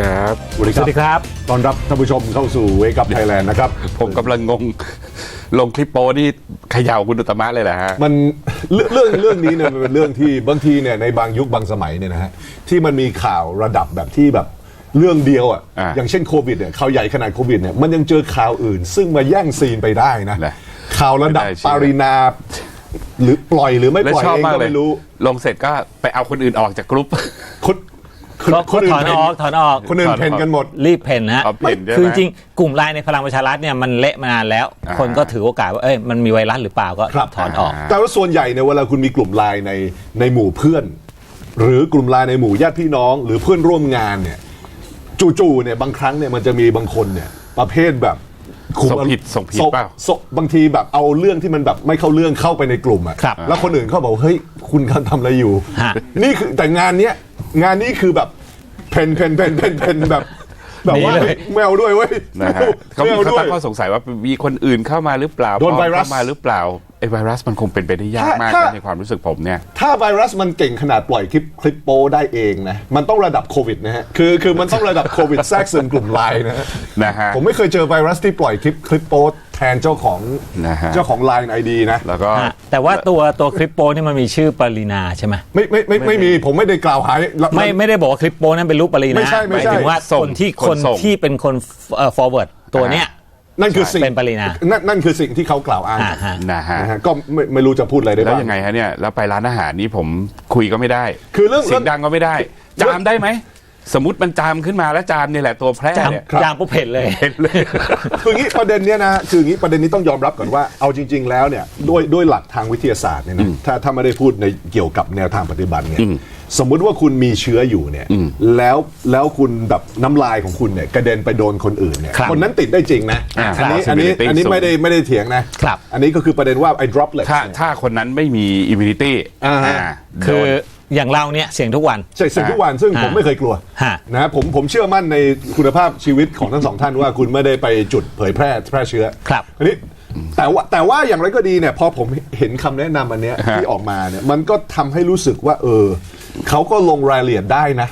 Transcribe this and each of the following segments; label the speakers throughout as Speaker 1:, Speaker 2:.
Speaker 1: ครับ
Speaker 2: สวัสดี
Speaker 3: สวัสดีครับ
Speaker 2: ต้อนรับท่านผู้ชมเข้าสู่ Wake Up Thailand นะครับ
Speaker 1: ผมกำลังงง ลงคลิปโป้นี่เขย่าคุณอุตมะเลยแหละฮะ
Speaker 2: มันเรื่องเรื่องเรื่องนี้เนี่ยมันเป็นเรื่องที่บางทีเนี่ยในบางยุคบางสมัยเนี่ยนะฮะที่มันมีข่าวระดับแบบที่แบบเรื่องเดียวอะ
Speaker 1: อ่า
Speaker 2: อย่างเช่นโควิดเนี่ยข่าวใหญ่ขนาดโควิดเนี่ยมันยังเจอข่าวอื่น ซึ่งมาแย่งซีนไปได้นะ
Speaker 1: นะ
Speaker 2: ข่าวระดับ
Speaker 1: ไม่ได้เชื่อ
Speaker 2: ปารินาหรือปล่อยหรือไม่
Speaker 1: และ
Speaker 2: ปล่อย
Speaker 1: ชอบ
Speaker 2: เอง
Speaker 1: มาก
Speaker 2: ก็
Speaker 1: เลย
Speaker 2: ไม่รู้
Speaker 1: ลงเสร็จก็ไปเอาคนอื่นออกจากกรุ๊ป
Speaker 2: คน คน
Speaker 3: ก็
Speaker 2: คนอื่
Speaker 3: ถ
Speaker 2: น
Speaker 3: อน
Speaker 2: เพน
Speaker 3: ออกถอนออก
Speaker 2: คนอื่น
Speaker 1: ถอนออก
Speaker 2: เพนกันหมด
Speaker 3: รีบเพนฮะ
Speaker 1: เอาเพนใช่ไหม
Speaker 3: คือจริงๆกลุ่มไลน์ในพลังประชารัฐเนี่ยมันเละมานานแล้ว
Speaker 1: อ่า
Speaker 3: คนก็ถือโอกาสว่าเอ้ยมันมีไวรัสหรือเปล่าก็
Speaker 2: ครับ
Speaker 3: ถอนออก
Speaker 2: แต่ว่าส่วนใหญ่เนี่ยเวลาคุณมีกลุ่มไลน์ในในหมู่เพื่อน หรือกลุ่มไลน์ในหมู่ญาติพี่น้อง หรือเพื่อนร่วมงานเนี่ยจู่ๆเนี่ยบางครั้งเนี่ยมันจะมีบางคนเนี่ยประเภทแบบคุม
Speaker 1: ส่งผิดส่งผิด
Speaker 2: ส่
Speaker 1: เปล่า
Speaker 2: ส่งบางทีแบบเอาเรื่องที่มันแบบไม่เข้าเรื่องเข้าไปในกลุ่มอะ
Speaker 3: ครับ
Speaker 2: แล้วคนอื่นเขาบอกเฮ้ยคุณกำลังทำอะไรอยู่
Speaker 3: ฮะ
Speaker 2: นี่คือแต่งานเนี้ย งานนี้คือแบบเพนเพนเพนเพนเพนแบบแบบว่า
Speaker 3: หนีเลย
Speaker 2: ไม่เอาด้วยเว้ย
Speaker 1: นะฮะเขา
Speaker 2: ไม่
Speaker 1: มี
Speaker 2: เอา
Speaker 1: เขา
Speaker 2: ด้วย
Speaker 1: ตั้งข้อสงสัยว่ามีคนอื่นเข้ามาหรือเปล่า
Speaker 2: โดนไวรัส
Speaker 1: เข้ามาหรือเปล่า ไอ้ไวรัสมันคงเป็นไปได้ยากมาก
Speaker 2: ถ้า
Speaker 1: นะในความรู้สึกผมเนี่ย
Speaker 2: ถ้าไวรัสมันเก่งขนาดปล่อยคลิปคลิปโป้ได้เองนะ มันต้องระดับโควิดนะฮะ คือคือมันต้องระดับโควิดแทรกซึมกลุ่มไลน์นะฮะ
Speaker 1: นะฮะ
Speaker 2: ผมไม่เคยเจอไวรัสที่ปล่อยคลิปคลิปโป้แทนเจ้าของ
Speaker 1: นะฮะ
Speaker 2: เจ้าของไลน์ไอดีนะ
Speaker 1: แล้วก็
Speaker 3: ฮะแต่ว่าตัวตัวคลิปโป้นี่มันมีชื่อปรินาใช่ไหม
Speaker 2: ไม่ไม่ไม่ไม่มีผมไม่ได้กล่าวหา
Speaker 3: ไม่ไม่ได้บอกว่าคลิปโป้นั้นเป็นรูปปรินา
Speaker 2: ไม่ใช่ไม่ใช่
Speaker 3: หายถึงว่า
Speaker 1: ส่ง
Speaker 3: คนที่
Speaker 1: คน
Speaker 3: คน
Speaker 1: ส่ง
Speaker 3: ที่เป็นคนเอ่อ forward ตัวเนี้ย
Speaker 2: นั่นคือสิ่ง
Speaker 3: เป็นปรินา
Speaker 2: นั่นนั่นคือสิ่งที่เขากล่าวอ้าง
Speaker 3: อ่าฮะ
Speaker 1: นะฮะ
Speaker 2: นะฮะก็ไม่ไม่รู้จะพูดอะไรได้
Speaker 1: แล้ว
Speaker 2: บ้าง
Speaker 1: ยังไงฮะเนี่ย แล้วไปร้านอาหารนี่ผมคุยก็ไม่ได้
Speaker 2: คือเรื่อง
Speaker 1: เสียงดังก็ไม่ได้ จามได้ไหม สมมติมันจามขึ้นมาแล้วจามเนี่ยแหละตัวแพร่
Speaker 3: จาม
Speaker 1: เนี่ย
Speaker 3: จามปุ๊บเห็นเลย
Speaker 1: เห็นเลย
Speaker 2: คืออย่างนี้ประเด็นเนี้ยนะคืออย่างนี้ประเด็นนี้ต้องยอมรับก่อนว่าเอาจริง ๆ แล้วเนี่ยด้วยด้วยหลักทางวิทยาศาสตร์เนี่ยนะถ้าถ้าไม่ได้พูดในเกี่ยวกับแนวทางปฏิบัติเนี่ยสมมุติว่าคุณมีเชื้ออยู่เนี่ยแล้วแล้วคุณแบบน้ำลายของคุณเนี่ยกระเด็นไปโดนคนอื่นเนี่ย
Speaker 3: ครับ
Speaker 2: คนนั้นติดได้จริงนะ
Speaker 1: อ่า
Speaker 2: อันนี้อันนี้
Speaker 1: possibility
Speaker 2: อันนี้
Speaker 1: สูง
Speaker 2: ไม่ได้ไม่ได้เถียงนะครับอันนี้ก็คือประเด็นว่าไอ้ droplet
Speaker 1: ถ้าถ้าคนนั้นไม่มีอิมมูนิตี้
Speaker 2: อ่าฮะ
Speaker 3: คือ อย่างเราเนี่ยเสี่ยงทุกวัน
Speaker 2: ใช่สิ่งทุกวันซึ่งผม
Speaker 3: อ่า
Speaker 2: ไม่เคยกลัว
Speaker 3: ฮะ
Speaker 2: นะผมผมเชื่อมั่นในคุณภาพชีวิตของทั้งสองท่านว่าคุณไม่ได้ไปจุดเผยแพร่แพร่เชื้อ
Speaker 3: ครับ
Speaker 2: อันนี้แต่ว่าแต่ว่าอย่างไรก็ดีเนี่ยพอผมเห็นคำแนะนำอันเนี้ย
Speaker 1: ฮะ
Speaker 2: ที่ออกมาเนี่ยมันก็ทำให้รู้สึกว่า เออเขาก็ลงรายละเอียดได้นะ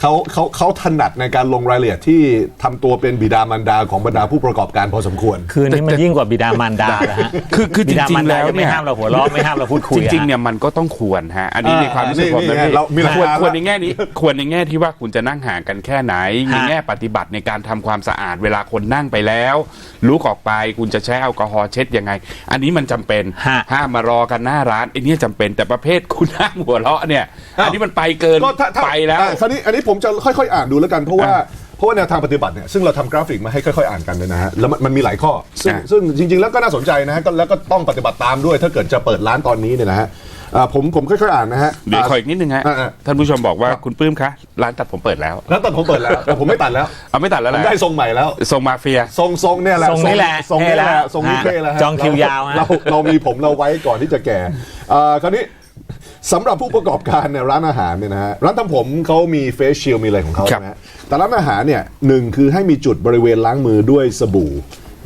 Speaker 2: เขาเขาเขาถนัดในการลงรายละเอียดที่ทำตัวเป็นบิดามารดาของบรรดาผู้ประกอบการพอสมควร
Speaker 3: คืนนี้มันยิ่งกว่าบิดามารดาแล้วฮะ
Speaker 1: คือคือจ
Speaker 3: บิดา
Speaker 1: ริง
Speaker 3: มาร
Speaker 1: ๆ
Speaker 3: ดา
Speaker 1: แล้ว
Speaker 3: จะไม่
Speaker 1: เนี่ย
Speaker 3: ห้ามเราหัวเราะไม่ห้ามเราพูดคุย
Speaker 1: จริงๆ
Speaker 3: อะ
Speaker 1: เนี่ยมันก็ต้องควรฮะ อันนี้
Speaker 2: อ่า
Speaker 1: ในความรู้สึก
Speaker 2: นี่
Speaker 1: ผมนะ
Speaker 2: นี่ไง
Speaker 1: พี่
Speaker 2: เรามีหลัก
Speaker 1: ควร
Speaker 2: การ
Speaker 1: ควร
Speaker 2: ละ
Speaker 1: ในแง่นี้ ควรในแง่ที่ว่าคุณจะนั่งห่างกันแค่ไหน มีแง่ปฏิบัติในการทำความสะอาดเวลาคนนั่งไปแล้วลุกออกไปคุณจะใช้แอลกอฮอล์เช็ดยังไง อันนี้มันจำเป็น
Speaker 3: ฮะ
Speaker 1: ห้ามมารอกันหน้าร้านไอ้เนี่ยจำเป็นแต่ประเภทคุณนั่งหัวเราะเนี่ย
Speaker 2: อ้าว
Speaker 1: อันนี้มันไปเกิน
Speaker 2: ก็ถ้าถ้า
Speaker 1: ไปแล้ว
Speaker 2: อะคราวนี้อันนี้ผมจะค่อยๆ อ่านดูแล้วกันเพราะว่า
Speaker 1: อะ
Speaker 2: เพราะว่าแนวทางปฏิบัติเนี่ยซึ่งเราทำกราฟิกมาให้ค่อยๆ อ่านกันเลยนะฮะแล้วมันมันมีหลายข้อ ซึ่ง
Speaker 1: อะ
Speaker 2: ซึ่งจริงๆแล้วก็น่าสนใจนะฮะก็แล้วก็ต้องปฏิบัติตามด้วย ถ้าเกิดจะเปิดร้านตอนนี้เนี่ยนะฮะอ่าผมผมค่อยๆอ่านนะฮะ
Speaker 1: เดี๋ยวขออีกนิดนึงฮะ
Speaker 2: อะ
Speaker 1: ท่านผู้ชมบอกว่าคุณปลื้มคะร้านตัดผมเปิดแล้ว
Speaker 2: แล้วตอนผมเปิดแล้วแต่ผมไม่ตัดแล้ว
Speaker 1: เอาไม่ตัดแล้ว
Speaker 2: ผ
Speaker 1: แห
Speaker 2: ม
Speaker 1: ละ
Speaker 2: ได้ทรงใหม่แล้ว
Speaker 1: ทรงมาเฟีย
Speaker 2: ทรงทรงเนี่ยแหละ
Speaker 3: ทรงนี้แหละ
Speaker 2: ทรงนี้แหละ
Speaker 3: เท่แล้ว
Speaker 2: ทรงนี้
Speaker 3: ฮะ
Speaker 2: เท่แล้วฮะ
Speaker 3: จองคิวยาวฮะ
Speaker 2: เราเรามีผมเราไว้ก่อนที่จะแก่อ่าคราวนี้ สำหรับผู้ประกอบการเนี่ยร้านอาหารเนี่ยนะฮะร้านทำผมเขามีเฟสชิลมีอะไรของเขา
Speaker 1: ครับ
Speaker 2: นะฮะแต่ร้านอาหารเนี่ยหนึ่งคือให้มีจุดบริเวณล้างมือด้วยสบู่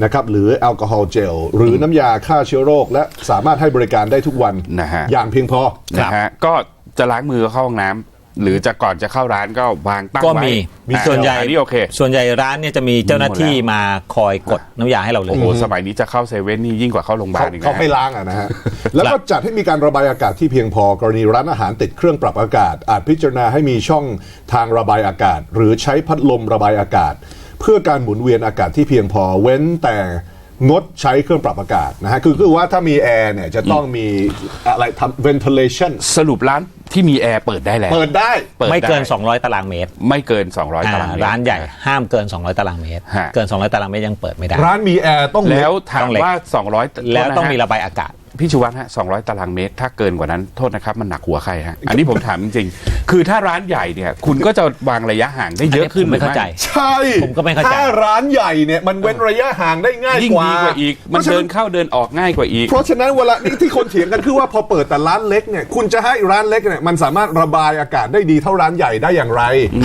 Speaker 2: นะครับหรือแอลกอฮอล์เจล หรือน้ำยาฆ่าเชื้อโรค และสามารถให้บริการได้ทุกวัน
Speaker 1: นะฮะ
Speaker 2: อย่างเพียงพอ
Speaker 1: นะฮะก็จะล้างมือเข้าห้องน้ำ หรือจะก่อนจะเข้าร้านก็วางตั้ง
Speaker 3: ก็
Speaker 1: ไว้
Speaker 3: มี
Speaker 1: มี
Speaker 3: ส่วนใหญ่
Speaker 1: อันนี้โอเค
Speaker 3: ส่วนใหญ่ร้านเนี่ยจะมีเจ้าหน้าที่มาคอยกดน้ำยาให้เราเลย
Speaker 1: โอ้โหสมัยนี้จะเข้าเซเว่นนี่ยิ่งกว่าเข้าโรงพยาบา
Speaker 2: เขา
Speaker 1: ลอีก
Speaker 2: เขา
Speaker 1: นะ
Speaker 2: ให้ล้างอะนะฮะ แล้วก็จัดให้มีการระบายอากาศที่เพียงพอกรณีร้านอาหารติดเครื่องปรับอากาศ อาจพิจารณาให้มีช่องทางระบายอากาศ หรือใช้พัดลมระบายอากาศ เพื่อการหมุนเวียนอากาศที่เพียงพอเว้นแต่ งดใช้เครื่องปรับอากาศนะฮะคือคือว่าถ้ามีแอร์เนี่ยจะต้องมีอะไรทำ ventilation
Speaker 1: สรุปร้านที่มีแอร์เปิดได้แล้ว
Speaker 2: เปิดได้
Speaker 1: ปิด
Speaker 3: ไม่เกิน
Speaker 1: ด้
Speaker 3: 200 ตารางเมตร
Speaker 1: ไม่เกิน 200ตารางเมตร
Speaker 3: ร้านใหญ่ห้ามเกิน 200 ตารางเมตร
Speaker 1: ฮะ
Speaker 3: เกิน 200 ตารางเมตรยังเปิดไม่ได้
Speaker 2: ร้านมีแอร์ต้อง
Speaker 1: แล้วถาม
Speaker 3: ต้องเล็ก
Speaker 1: ว่า 200
Speaker 3: แล้วต้องมี
Speaker 1: โทษนฮ
Speaker 3: ระบายอากาศ
Speaker 1: พี่ชูวัฒน์ฮะ200ตารางเมตร ถ้าเกินกว่านั้นโทษนะครับ มันหนักหัวใครฮะ อันนี้ผมถามจริงๆ คือถ้าร้านใหญ่เนี่ย คุณก็จะวางระยะห่างได้เยอะขึ้น
Speaker 3: อันนี้ผมไม่เข้าใจ
Speaker 2: ใช่
Speaker 3: ผมก็ไม่เข้าใจ
Speaker 2: ถ้าร้านใหญ่เนี่ยมันเว้นระยะห่างได้ง่าย
Speaker 1: ยิ่ง
Speaker 2: กว่า
Speaker 1: ดีกว่าอีก มัน
Speaker 2: พราะฉะ
Speaker 1: เดินเข้าเดินออกง่ายกว่าอีก
Speaker 2: เพราะฉะนั้นเวลานี่ที่คนเถียงกันคือว่าพอเปิดแต่ร้านเล็กเนี่ยคุณจะให้ร้านเล็กเนี่ยมันสามารถระบายอากาศได้ดีเท่าร้านใหญ่ได้อย่างไร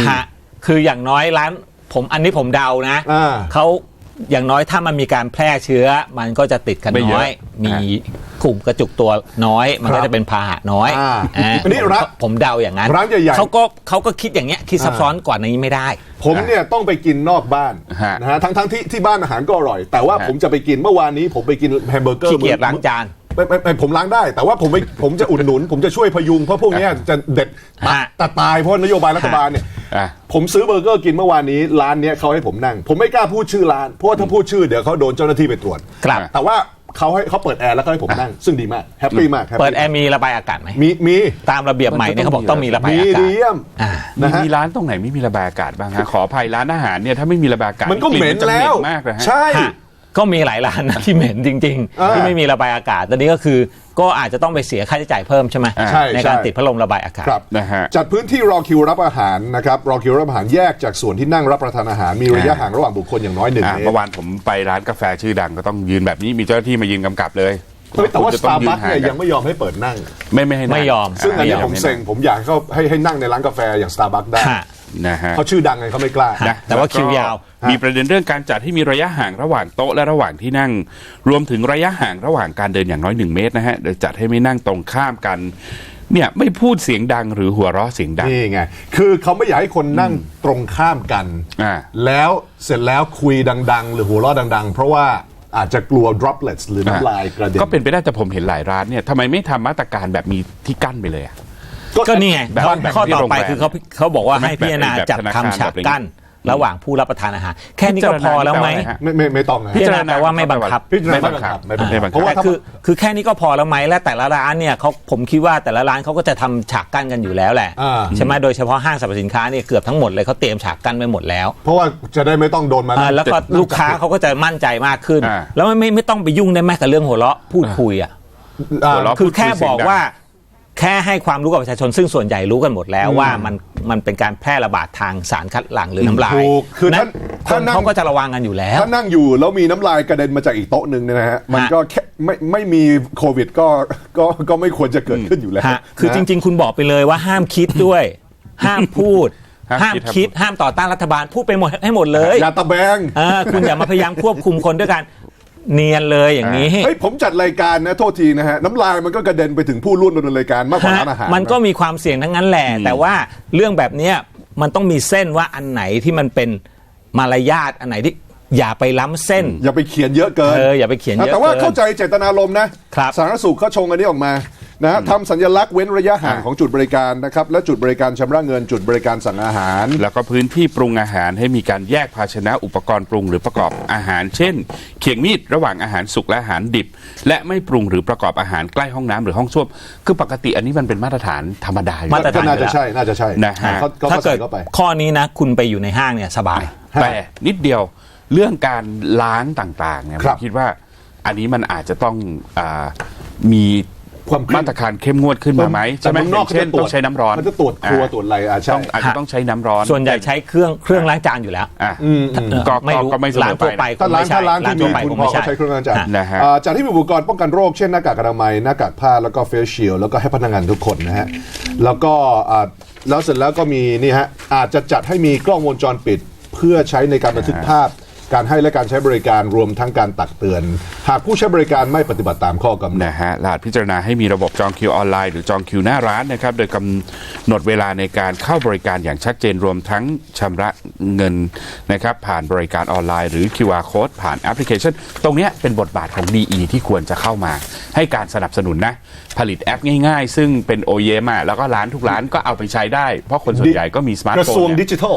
Speaker 3: ฮะคืออย่างน้อยร้าน ผมอันนี้ผมเดานะ
Speaker 2: อ่า
Speaker 3: เขาอย่างน้อยถ้ามันมีการแพร่เชื้อ มันก็จะติดกัน
Speaker 1: ไม่เย
Speaker 3: น้
Speaker 1: อะ
Speaker 3: อยมี กลุ่มกระจุกตัวน้อย มัน
Speaker 2: ครั
Speaker 3: ก็
Speaker 2: บ
Speaker 3: จะเป็นพาหะน้อย
Speaker 2: อ่า
Speaker 3: อ่า
Speaker 2: อันนี้ร้าน
Speaker 3: ผมเดาอย่างนั้น
Speaker 2: ร้านใหญ่ๆ
Speaker 3: เขาก็เขาก็คิดอย่างเงี้ยคิดซับซ้อนกว่านี้ไม่ได้
Speaker 2: ผมเนี่ยต้องไปกินนอกบ้าน
Speaker 1: ฮะ
Speaker 2: นะฮะทั้งทั้งที่ที่บ้านอาหารก็อร่อย แต่ว่า
Speaker 1: ฮะ
Speaker 2: ผมจะไปกินเมื่อวานนี้ผมไปกินแฮมเบอร์เกอร์
Speaker 3: ขี้เกียจ
Speaker 2: มื้อ
Speaker 3: ล้างจาน
Speaker 2: ไม่ไม่ไม่ผมล้างได้ แต่ว่าผมไม่ผมจะอุดหนุน ผมจะช่วยพยุง เพราะพวกเนี้ยจะเด็ด
Speaker 3: ฮะ
Speaker 2: แต่ตายเพราะนโยบายรัฐบาลเนี่ย
Speaker 1: อะ
Speaker 2: ผมซื้อเบอร์เกอร์กินเมื่อวานนี้ร้านเนี้ยเขาให้ผมนั่ง ผมไม่กล้าพูดชื่อร้านเพราะว่าถ้าพูดชื่อเดี๋ยวเขาโดนเจ้าหน้าที่ไปตรวจ
Speaker 3: ครับ
Speaker 2: แต่ว่า เขาให้เขาเปิดแอร์แล้วเขาให้ผมนั่ง ซึ่งดีมากแฮปปี้มาก happy
Speaker 3: เปิดแอร์มีระบายอากาศไหม
Speaker 2: มีมี
Speaker 3: ตามระเบียบใหม่เนี่ยเขาบอกต้องมีระบาย
Speaker 2: มี
Speaker 3: อากาศ
Speaker 2: ดีเยี่ยม
Speaker 3: อ่า
Speaker 1: มี
Speaker 2: นะฮะ
Speaker 1: มีร้านตรงไหนไม่มีระบายอากาศบ้างฮะขออภัยร้านอาหารเนี่ยถ้าไม่มีระบายอากาศ
Speaker 2: มันก็เหม็น
Speaker 1: จะ
Speaker 2: แล้ว
Speaker 1: มากเลยฮะ
Speaker 2: ใช่
Speaker 3: ฮะ ก็มีหลายร้านนะที่เหม็นจริง
Speaker 2: อ่า
Speaker 3: ๆที่ไม่มีระบายอากาศตอนนี้ก็คือก็อาจจะต้องไปเสียค่าใช้จ่ายเพิ่มใช่ไหม
Speaker 1: อ่า
Speaker 2: ใช่
Speaker 3: ในการ
Speaker 2: ใช่
Speaker 3: ติดพัดลมระบายอากาศ
Speaker 2: ครับ
Speaker 1: นะฮะ
Speaker 2: จัดพื้นที่รอคิวรับอาหารนะครับรอคิวรับอาหารแยกจากส่วนที่นั่งรับประทานอาหารมีระยะ
Speaker 1: อ่า
Speaker 2: ห่างระหว่างบุคคลอย่างน้อยหนึ่ง
Speaker 1: อะ
Speaker 2: เมต
Speaker 1: เมื่
Speaker 2: ร
Speaker 1: อวานผมไปร้านกาแฟชื่อดังก็ต้องยืนแบบนี้มีเจ้าหน้าที่มายืนกำกับเลย
Speaker 2: เฮ้ยแต่ว่า
Speaker 1: คุณ
Speaker 2: ส
Speaker 1: จะ
Speaker 2: ตา
Speaker 1: อง
Speaker 2: ร์บัค
Speaker 1: ห่
Speaker 2: เนี่ย
Speaker 1: กั
Speaker 2: ยังไม่ยอมให้เปิดนั่ง
Speaker 1: ไม่ไม่ให้นั่ง
Speaker 3: ไม่ยอม
Speaker 2: ซึ่งอันเนี้ย
Speaker 1: ไย
Speaker 2: ผมเซ็งผมอยากให้เขาให้ให้นั่งในร้านกาแฟอย่างสตาร์บัคได้
Speaker 3: ฮะ
Speaker 1: นะฮะ
Speaker 2: เขาชื่อดังไงเขาไม่กล้า
Speaker 3: ฮะแต่ว่าคิวยาว
Speaker 1: ก็มีประเด็นเรื่องการจัดให้มีระยะห่างระหว่างโต๊ะและระหว่างที่นั่ง รวมถึงระยะห่างระหว่างการเดินอย่างน้อยหนึ่งเมตรนะฮะโดยจัดให้ไม่นั่งตรงข้ามกัน เนี่ยไม่พูดเสียงดังหรือหัวเราะเสียงดัง
Speaker 2: นี่ไง คือเขาไม่อยากให้คนนั่งตรงข้ามกัน
Speaker 1: อ่า
Speaker 2: แล้วเสร็จแล้วคุยดัง ๆ หรือหัวเราะดัง ๆ เพราะว่าอาจจะกลัว droplets หรือน้ำลายกระเด็น
Speaker 1: ก็เป็นไปได้แต่ผมเห็นหลายร้านเนี่ยทำไมไม่ทำมาตรการแบบมีที่กั้นไปเลยอะ
Speaker 3: ก็นี่ไง
Speaker 1: แบบ
Speaker 3: ข้อ
Speaker 1: แบบ
Speaker 3: ข้อ
Speaker 1: ที่
Speaker 3: ต่อไป
Speaker 1: โรงแรม
Speaker 3: คือเขาเขาบอกว่า
Speaker 1: ใช่ไหม
Speaker 3: ให้พิจารณา
Speaker 1: แบบ
Speaker 3: จัด
Speaker 1: ธนาคาร
Speaker 3: ทำฉาก
Speaker 1: แบบนี้
Speaker 3: กั้นระหว่างผู้รับประทานอาหารแค่นี้ก็พอแล้วไหม
Speaker 1: พิจารณาแปลว่าอะไรฮะ
Speaker 2: ไม่ไม่ไม่ต้องนะ
Speaker 3: พิจารณาแปลว่าไม่บังคับ
Speaker 2: พิจารณา
Speaker 1: ไม่
Speaker 2: ไม่
Speaker 1: บั
Speaker 2: บั
Speaker 1: ง
Speaker 2: ง
Speaker 1: คั
Speaker 2: คั
Speaker 1: บบ
Speaker 2: ไม่บัง
Speaker 1: ไม่
Speaker 2: คั
Speaker 1: บั
Speaker 2: บ
Speaker 1: งคับ
Speaker 2: เพราะว่าถ้า
Speaker 3: คือคือแค่นี้ก็พอแล้วไหมและแต่ละร้านเนี่ยเขาผมคิดว่าแต่ละร้านเขาก็จะทำฉากกั้นกันอยู่แล้วแหละ
Speaker 2: อ่า
Speaker 3: ใช่ไหมโดยเฉพาะห้างสรรพสินค้าเนี่ยเกือบทั้งหมดเลยเขาเตรียมฉากกั้นไว้หมดแล้ว
Speaker 2: เพราะว่าจะได้ไม่ต้องโดนมา
Speaker 3: อ่าแล้วก็ลูกค้าเขาก็จะมั่นใจมากขึ้น
Speaker 1: อ่า
Speaker 3: แล้วไม่ไม่ไม่ต้องไปยุ่งได้แม้กับเรื่องหัวเราะพูดคุยอะ
Speaker 2: อ่า
Speaker 1: หัวเราะ
Speaker 3: คือแค่
Speaker 1: พูดคุยเสี
Speaker 3: บ
Speaker 1: ยง
Speaker 3: อก
Speaker 1: ดัง
Speaker 3: ว่า แค่ให้ความรู้กับประชาชนซึ่งส่วนใหญ่รู้กันหมดแล้วว่ามันมันเป็นการแพร่ระบาดทางสารคัดหลั่งหรือน้ำลาย
Speaker 2: ถูกคือ
Speaker 3: นั้
Speaker 2: ถ้าน
Speaker 3: ค
Speaker 2: ถ้านนั่ง
Speaker 3: เขาก็จะระวังกันอยู่แล้ว
Speaker 2: ถ้านั่งอยู่แล้วมีน้ำลายกระเด็นมาจากอีกโต๊ะหนึ่งเนี่ยนะฮะ มันก็แค่ไม่ไม่มีโควิดก็ก็ก็ไม่ควรจะเกิดขึ้นอยู่แล้ว
Speaker 3: ฮะคือจริง ๆ คุณบอกไปเลยว่าห้ามคิดด้วย ห้ามพูด
Speaker 1: ห้าม
Speaker 3: ห้าม
Speaker 1: คิด
Speaker 3: คิดห้ามต่อต้านรัฐบาลพูดไปหมดให้หมดเลย
Speaker 2: อย่าตะแบง
Speaker 3: เออคุณอย่ามาพยายามควบคุมคนด้วยกัน เนียนเลยอย่างนี้
Speaker 2: เฮ้ยผมจัดรายการนะโทษทีนะฮะน้ำลายมันก็กระเด็นไปถึงผู้ร่วมดำเนินรายการมากกว่าร้านอาหาร
Speaker 3: มันก็มีความเสี่ยงทั้งนั้นแหละ แต่ว่าเรื่องแบบเนี้ยมันต้องมีเส้นว่าอันไหนที่มันเป็นมารยาทอันไหนที่อย่าไปล้ำเส้น
Speaker 2: อย่าไปเขียนเยอะเกิน
Speaker 3: เอออย่าไปเขียนเยอะ
Speaker 2: แต่ว่า
Speaker 3: เกิน
Speaker 2: เข้าใจเจตนารมณ์นะครับสาธารณสุขเขาชงอันนี้ออกมา นะฮะทำสัญลักษณ์เว้นระยะห่างของจุดบริการนะครับและจุดบริการชำระเงินจุดบริการสั่งอาหาร
Speaker 1: แล้วก็พื้นที่ปรุงอาหารให้มีการแยกภาชนะอุปกรณ์ปรุงหรือประกอบอาหาร เช่น เขียงมีดระหว่างอาหารสุกและอาหารดิบ และไม่ปรุงหรือประกอบอาหารใกล้ห้องน้ำหรือห้องส้วมคือปกติอันนี้มันเป็นมาตรฐานธรรมดาอยู่
Speaker 3: มาตรฐ
Speaker 2: ก็
Speaker 3: น
Speaker 2: น่าจะใช่น่าจะใช่
Speaker 1: นะฮะ
Speaker 2: เขาเขา
Speaker 3: ถ้า
Speaker 2: ก็
Speaker 3: เกิ
Speaker 2: ใส่
Speaker 3: ด
Speaker 2: เข้าไป
Speaker 3: ข้อนี้นะ คุณไปอยู่ในห้างเนี่ยสบาย
Speaker 1: แต่นิดเดียวเรื่องการล้างต่างๆเนี่ย
Speaker 2: ค
Speaker 1: ผ
Speaker 2: รับ
Speaker 1: มคิดว่าอันนี้มันอาจจะต้องอามี
Speaker 2: ความเข้ม
Speaker 1: มาตรการเข้มงวดขึ้นมาไหมใช่ไหม
Speaker 2: แต่เมืองนอก
Speaker 1: อย่างเช่น
Speaker 2: เขาจะตรวจ
Speaker 1: ต้องใช้น้ำร้อน
Speaker 2: มันจะตรวจครัวตรวจอะไรอะใช่
Speaker 1: ต้องอาจจะต้องใช้น้ำร้อน
Speaker 3: ส่วนใหญ่ใช้เครื่องเครื่องล้างจานอยู่แล้ว
Speaker 1: อะ
Speaker 2: อืมอืม
Speaker 1: ก็
Speaker 3: ไม่รู้
Speaker 1: ก็ไม่เสมอ
Speaker 3: ร้านทั่วไป
Speaker 1: ไปนะ
Speaker 2: ถ้าร้าน
Speaker 3: คงไม่ใช่
Speaker 2: ถ้าร้านที่มี
Speaker 3: ทั่วไป
Speaker 2: คุณ
Speaker 3: คง
Speaker 2: พ่อ
Speaker 3: ไม่ใช่
Speaker 2: เขาใช้เครื่องล้างจาน
Speaker 1: นะฮะ
Speaker 2: อ่าจัดที่มีอุปกรณ์ป้องกันโรคเช่นหน้ากากอนามัยหน้ากากผ้าแล้วก็เฟสชิลแล้วก็ให้พนักงานทุกคนนะฮะแล้วก็อ่าแล้วเสร็จแล้วก็มีนี่ฮะอาจจะจัดให้มีกล้องวงจรปิด เพื่อใช้ในการบันทึกภาพ การให้และการใช้บริการรวมทั้งการตักเตือน หากผู้ใช้บริการไม่ปฏิบัติตามข้อกำหนด
Speaker 1: นะฮะลาดพิจารณาให้มีระบบจองคิวออนไลน์หรือจองคิวหน้าร้านนะครับ โดยกำหนดเวลาในการเข้าบริการอย่างชัดเจนรวมทั้งชำระเงินนะครับ ผ่านบริการออนไลน์หรือ QR code ผ่านแอปพลิเคชัน ตรงเนี้ยเป็นบทบาทของ DE ที่ควรจะเข้ามา ให้การสนับสนุนนะ ผลิตแอปง่ายๆ ซึ่งเป็น OEM อะแล้วก็ร้านทุกร้านก็เอาไปใช้ได้ เพราะคนส่วนใหญ่ก็มีสมาร์ท
Speaker 2: กระ
Speaker 1: โฟ
Speaker 2: ทรวง
Speaker 1: น
Speaker 2: ดิจิทัล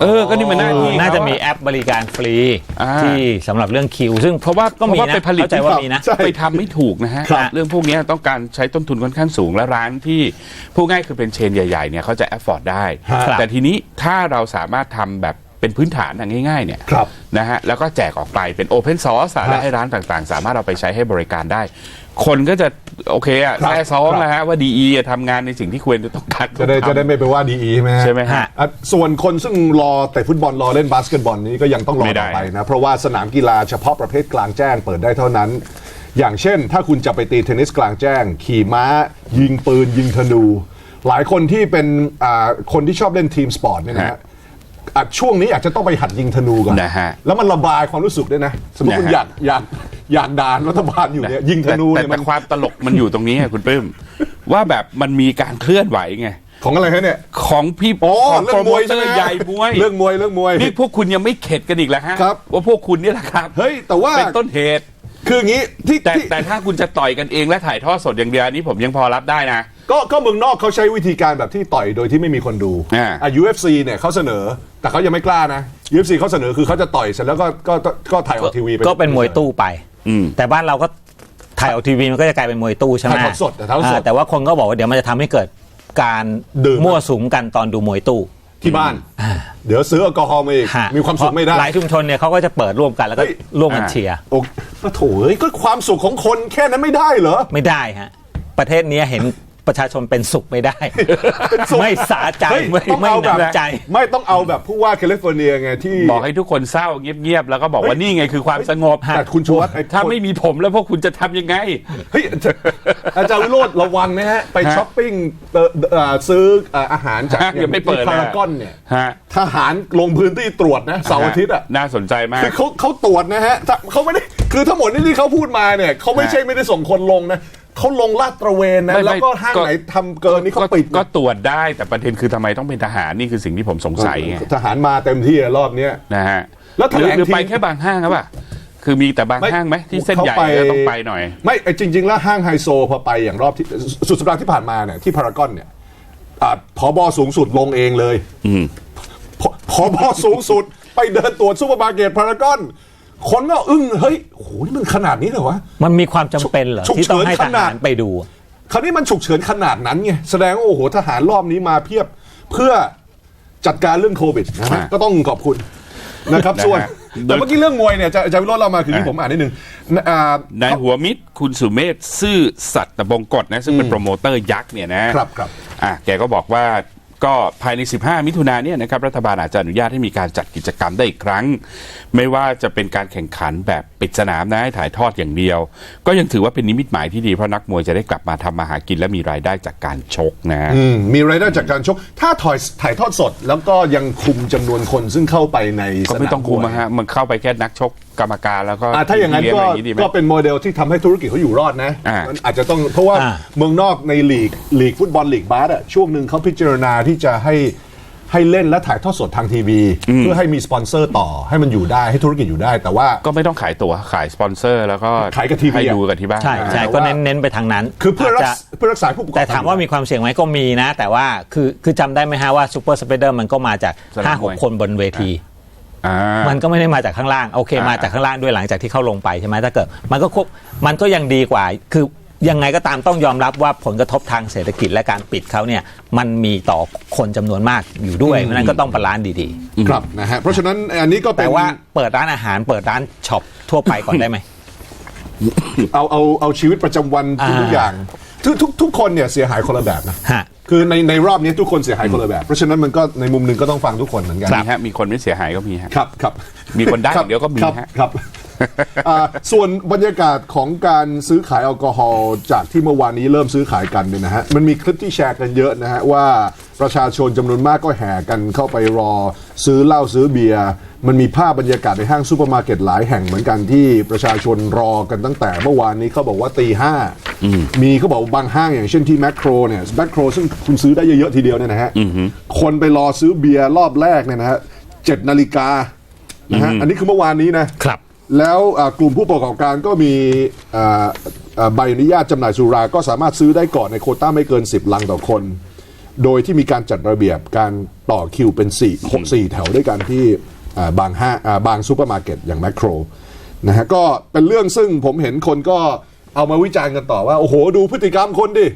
Speaker 1: เออก็นี่มันหน้าที่
Speaker 3: น่าจะ
Speaker 1: เข
Speaker 3: มีแอปบริการฟรี
Speaker 1: อ่า
Speaker 3: ที่สำหรับเรื่องคิว ซึ่ง
Speaker 1: เพราะว่า
Speaker 3: ก็มี
Speaker 1: เพราะว่า
Speaker 3: นะ
Speaker 1: ไปผลิต
Speaker 3: เข้าใจว่ามีนะ
Speaker 2: ใช่
Speaker 1: ไปทำไม่ถูกนะฮะ
Speaker 3: ครับ
Speaker 1: เรื่องพวกนี้ต้องการใช้ต้นทุนค่อนข้างสูงและร้านที่ผู้ง่ายคือเป็นเชนใหญ่ๆเนี่ยเขาจะแอฟฟอร์ดได้
Speaker 3: ครับ
Speaker 1: แต่ทีนี้ถ้าเราสามารถทำแบบเป็นพื้นฐานอะง่ายๆเนี่ย
Speaker 2: ครับ
Speaker 1: นะฮะแล้วก็แจกออกไปเป็นโอเพนซอร์สและให้ร้านต่างๆ สามารถเอาไปใช้ให้บริการได้ คนก็จะโอเคอะ
Speaker 2: ครับ
Speaker 1: แค่ซ้อม
Speaker 2: ครับ
Speaker 1: แล้วฮะว่าดีทำงานในสิ่งที่ควรจะต้องการ
Speaker 2: จะได้
Speaker 1: ทำ
Speaker 2: จะได้ไม่ไปว่าดีใช่ไหมฮะ
Speaker 1: ใช่ไหมฮะ
Speaker 2: อะส่วนคนซึ่งรอแต่ฟุตบอลรอเล่นบาสเกตบอลนี้ก็ยังต้องรอ
Speaker 1: ไม่ได้
Speaker 2: ต่อไปนะ เพราะว่าสนามกีฬาเฉพาะประเภทกลางแจ้งเปิดได้เท่านั้น อย่างเช่น ถ้าคุณจะไปตีเทนนิสกลางแจ้ง ขี่ม้า ยิงปืน ยิงธนู หลายคนที่เป็นอ่าคนที่ชอบเล่นทีมสปอร์ตเนี่ยนะฮะ
Speaker 1: ฮะ
Speaker 2: อะช่วงนี้อาจจะต้องไปหัดยิงธนูก่อน
Speaker 1: นะฮะ
Speaker 2: แล้วมันระบายความรู้สึกด้วยนะ สมมติคุณ
Speaker 1: นะฮะ
Speaker 2: อยากอยาก อยากด่านรัฐบาลอยู่เนี่ยยิงธนู
Speaker 1: แต่
Speaker 2: เนี่ย
Speaker 1: แต่
Speaker 2: มัน
Speaker 1: ความตลกมันอยู่ตรงนี้อะคุณปื้ม ว่าแบบมันมีการเคลื่อนไหวไง
Speaker 2: ของอะไรฮะเนี่ย
Speaker 1: ของพี่
Speaker 2: อ๋อ
Speaker 1: ของ
Speaker 2: เรื่
Speaker 1: โป
Speaker 2: อ
Speaker 1: รงโม
Speaker 2: มวย
Speaker 1: เต
Speaker 2: ใช่
Speaker 1: อ
Speaker 2: ไหม
Speaker 1: ร์ใหญ่มวย
Speaker 2: เรื่องมวยเรื่องมวย
Speaker 1: นี่พวกคุณยังไม่เข็ดกันอีกแล้วฮะ
Speaker 2: ครับ
Speaker 1: ว่าพวกคุณนี่แหละครับ
Speaker 2: เฮ้ยแต่ว่า
Speaker 1: เป็นต้นเหตุ
Speaker 2: คืออย่างนี้ที่
Speaker 1: แต่
Speaker 2: ที่
Speaker 1: แต่ถ้าคุณจะต่อยกันเองและถ่ายทอดสดอย่างเดียวอันนี้ผมยังพอรับได้นะ
Speaker 2: ก็ก็เมืองนอกเขาใช้วิธีการแบบที่ต่อยโดยที่ไม่มีคนดู
Speaker 1: อ่า
Speaker 2: อะ UFC เนี่ยเขาเสนอ แต่เขายังไม่กล้านะ UFC เขาเสนอคือเขาจะต่อยเสร็จแล้วก็ก็ก็ก็ถ่ายออกทีวีไป
Speaker 3: ก็เป็นมวยตู้ไป
Speaker 1: อืม
Speaker 3: แต่บ้านเราก็ถ่ายออกทีวีมันก็จะกลายเป็นมวยตู้ใช่ไหม
Speaker 2: ถ่ายทอดสดแต่ถ่ายทอดสด
Speaker 3: อ่าแต่ว่าคนก็บอกว่าเดี๋ยวมันจะทำให้เกิดการ
Speaker 2: ดื่ม
Speaker 3: มั่วสุมกันตอนดูมวยตู้
Speaker 2: ที่บ้าน เดี๋ยวซื้อแอลกอฮอล์มาอีก
Speaker 3: ฮะ
Speaker 2: มีความสุขไม่ได้
Speaker 3: หลายชุมชนเนี่ยเขาก็จะเปิดร่วมกันแล้วก็
Speaker 2: เฮ้ย
Speaker 3: ร่วมกัน
Speaker 1: อ่า
Speaker 3: เชียร์
Speaker 2: โอ้ก็โถเอ้ยก็ความสุขของคนแค่นั้นไม่ได้เหรอ
Speaker 3: ไม่ได้ฮะ ประเทศเนี้ยเห็น ประชาชนเป็นสุขไม่ได้
Speaker 2: เป็นสุข
Speaker 3: ไม่สาใจ
Speaker 2: เฮ้ย
Speaker 3: ไม่
Speaker 2: ต้อง
Speaker 3: ไม่
Speaker 2: เอาแบบ
Speaker 3: หนำใจ
Speaker 2: ไม่ต้องเอาแบบผู้ว่าแคลิฟอร์เนียไงที่
Speaker 1: บอกให้ทุกคนเศร้าเงียบๆ แล้วก็บอกว่านี่ไงคือความสงบ
Speaker 2: แต่คุณชูวัฒน์ไอ้
Speaker 1: ถ้า
Speaker 2: คน
Speaker 1: ไม่มีผมแล้วพวกคุณจะทำยังไง
Speaker 2: เฮ้ยอาจารย์วิโรธระวังนะฮะ ไป
Speaker 1: ฮะ
Speaker 2: ช้อปปิ้งเอ่อเอ่อซื้อเอ่ออาหารจาก
Speaker 1: ฮะยังไม่เปิดเลย
Speaker 2: พารากอนเนี่ย
Speaker 1: ฮะ
Speaker 2: ทหารลงพื้นที่ตรวจนะเสาร์อาทิตย์อะ
Speaker 1: น่าสนใจมาก
Speaker 2: คือเขาเขาตรวจนะฮะถ้าเขาไม่ได้คือทั้งหมดนี่ที่เขาพูดมาเนี่ยเขาไม่ใช่ไม่ได้ส่งคนลงนะ เขาลงลาดตระเวนนะ
Speaker 1: ไม่ไม่
Speaker 2: แล้วก็ห้าง
Speaker 1: ก็
Speaker 2: ไหนทำเกินนี่เขาปิดนะ
Speaker 1: ก็ตรวจได้แต่ประเด็นคือทำไมต้องเป็นทหารนี่คือสิ่งที่ผมสงสัยไง
Speaker 2: ทหารมาเต็มที่อะรอบเนี้ย
Speaker 1: นะฮะ
Speaker 2: แล้วแถ
Speaker 1: ห
Speaker 2: ล
Speaker 1: รืองหรือ
Speaker 2: ที
Speaker 1: ไปแค่บางห้างครับป่ะคือมีแต่บางห้างไหมที่เส้นใหญ่
Speaker 2: ขา
Speaker 1: แล้วต้องไปหน่อย
Speaker 2: ไม่ไอ้จริง ๆ แล้วห้างไฮโซพอไปอย่างรอบที่สุดสัปดาห์ที่ผ่านมาเนี่ยที่พารากอนเนี่ยอ่าผอบอสูงสุดลงเองเลย
Speaker 1: อืม
Speaker 2: พผอบอสูงสุดไปเดินตรวจซูเปอร์มาร์เก็ตพารากอน คนก็อึ้งเฮ้ยโหนี่มันขนาดนี้เหรอวะ
Speaker 3: มันมีความจำเป็นเหรอ
Speaker 2: ฉุก
Speaker 3: ที่ต้องให้
Speaker 2: เฉิ
Speaker 3: ท
Speaker 2: นขนา
Speaker 3: หา
Speaker 2: ด
Speaker 3: รไปดู
Speaker 2: คราวนี้มันฉุกเฉินขนาดนั้นไงแสดงว่าโอ้โหทหารรอบนี้มาเพียบเพื่อจัดการเรื่องโควิดนะฮะ
Speaker 1: อ่า
Speaker 2: ก็ต้องขอบคุณนะครับ
Speaker 1: นะฮะ
Speaker 2: ส่วน
Speaker 1: โด
Speaker 2: แต่
Speaker 1: ย
Speaker 2: เมื่อกี้เรื่องมวยเนี่ยจะจะวิโรจน์เรามาคือที่
Speaker 1: อ่า
Speaker 2: ผมอ่านนิดนึงอ่า
Speaker 1: นายหัวมิตรคุณสุเมธซื่อสัตย์บงกฎนะ ซึ่งเป็นโปรโมเตอร์ยักษ์เนี่ยนะครับ
Speaker 2: ครับ
Speaker 1: อะแกก็บอกว่า ก็ภายใน 15 มิถุนายนเนี่ยนะครับรัฐบาลอาจจะอนุญาตให้มีการจัดกิจกรรมได้อีกครั้ง ไม่ว่าจะเป็นการแข่งขันแบบปิดสนามนะให้ถ่ายทอดอย่างเดียว ก็ยังถือว่าเป็นนิมิตหมายที่ดีเพราะนักมวยจะได้กลับมาทำมาหากินและมีรายได้จากการชกนะ
Speaker 2: อืมมีรายได้จากการชก ถ้าถ่ายถ่ายทอดสด แล้วก็ยังคุมจำนวนคนซึ่งเข้าไปใน
Speaker 1: ก็ไม่ต้องคุมนะฮะมันเข้าไปแค่นักชกกรรมการแล้วก็
Speaker 2: อ่าถ้าอย่างนั้น
Speaker 1: เลี้
Speaker 2: ก็
Speaker 1: อะไรดีไหม
Speaker 2: ก็เป็นโมเดลที่ทำให้ธุรกิจเขาอยู่รอดนะ
Speaker 1: อ่า
Speaker 2: มั นอาจจะต้องเพราะว่า
Speaker 3: อ่า
Speaker 2: เมืองนอกในลีกลีกฟุตบอลลีกบาสอะช่วงหนึ่งเขาพิจารณาที่จะให้ให้เล่นและถ่ายทอดสดทางทีวี เพื่อให้มีสปอนเซอร์ต่อให้มันอยู่ได้ให้ธุรกิจอยู่ได้ แต่ว่า
Speaker 1: ก็ไม่ต้องขายตั๋วขายสปอนเซอร์ แล้วก็
Speaker 2: ขายกับทีวี
Speaker 1: ให้
Speaker 2: อะ
Speaker 1: ดูกันที่บ้าน
Speaker 3: ใช่ใช่
Speaker 2: แต่ว่า
Speaker 3: ก็เน้นเน้นไปทางนั้น
Speaker 2: คือเพื่อรักา
Speaker 3: จ
Speaker 2: ษา
Speaker 3: จะ
Speaker 2: เพื่อรักษาผู้ประกอบ
Speaker 3: แต่
Speaker 2: การ
Speaker 3: ถามว่ามีความเสี่ยงไหมก็มีนะ แต่ว่าคือคือจำได้ไหมฮะว่าซูเปอร์สเปเดอร์มันก็มาจาก
Speaker 1: สนามมวย
Speaker 3: 5 6 คนบนเวที
Speaker 1: อ่า
Speaker 3: มันก็ไม่ได้มาจากข้างล่างโอเค
Speaker 1: อ่าม
Speaker 3: มาจากข้างล่างด้วยหลังจากที่เข้าลงไปใช่ไหมถ้าเกิดมันก็ครบมันก็ยังดีกว่า คือยังไงก็ตามต้องยอมรับว่าผลกระทบทางเศรษฐกิจและการปิดเขาเนี่ยมันมีต่อคนจำนวนมากอยู่ด้วยเพราะฉะนั้นก็ต้องบาลานซ์ดี
Speaker 2: ครับนะฮะเพราะฉะนั้นอันนี้ก็
Speaker 3: ๆ
Speaker 2: เป็
Speaker 3: แต่
Speaker 2: น
Speaker 3: ว่าเปิดร้านอาหารเปิดร้านช็อปทั่วไปก่อนได้ไหม
Speaker 2: เอาเอาเอาชีวิตประจำวันทุก
Speaker 3: อ่า
Speaker 2: อย่าง ทุกทุกทุกคนเนี่ยเสียหายคนละแบบนะ
Speaker 3: ฮะ
Speaker 2: คือในในรอบนี้ทุกคนเสียหายคนละแบบ เพราะฉะนั้นมันก็ในมุมหนึ่งก็ต้องฟังทุกคนเหมือนกัน
Speaker 1: มีฮะมีคนไม่เสียหายก็มีฮะ
Speaker 2: ครับครับ
Speaker 1: มีคนได้
Speaker 2: รับ
Speaker 1: เดี๋ยวก็มี
Speaker 2: ครับ
Speaker 1: ฮะ
Speaker 2: ครับอ่าส่วนบรรยากาศของการซื้อขายแอลกอฮอล์จากที่เมื่อวานนี้เริ่มซื้อขายกันเนี่ยนะฮะมันมีคลิปที่แชร์กันเยอะนะฮะว่าประชาชนจำนวนมากก็แห่กันเข้าไปรอ ซื้อเหล้าซื้อเบียร์มันมีภาพบรรยากาศในห้างซูเปอร์มาร์เก็ตหลายแห่งเหมือนกันที่ประชาชนรอกันตั้งแต่เมื่อวานนี้เขาบอกว่าตีห้ามีเขาบอกบางห้างอย่างเช่นที่แมคโครเนี่ยแมคโครซึ่งคุณซื้อได้เยอะๆทีเดียวเนี่ยนะฮะคนไปรอซื้อเบียร์รอบแรกเนี่ยนะฮะเจ็ดนาฬิกานะฮะอันนี้คือเมื่อวานนี้นะ
Speaker 3: ครับ
Speaker 2: แล้วอ่ากลุ่มผู้ประกอบการก็มีอ่าอ่าใบอนุญาตจำหน่ายสุราก็สามารถซื้อได้ก่อนในโควต้าไม่เกิน 10 ลังต่อคน โดยที่มีการจัดระเบียบการต่อคิวเป็น4 6 4 แถวด้วยกันที่อ่าบางห้างอ่าบางซูเปอร์มาร์เก็ตอย่างแมคโครนะฮะก็เป็นเรื่องซึ่งผมเห็นคนก็เอามาวิจารณ์กันต่อว่า โอ้โห ดูพฤติกรรมคนดิ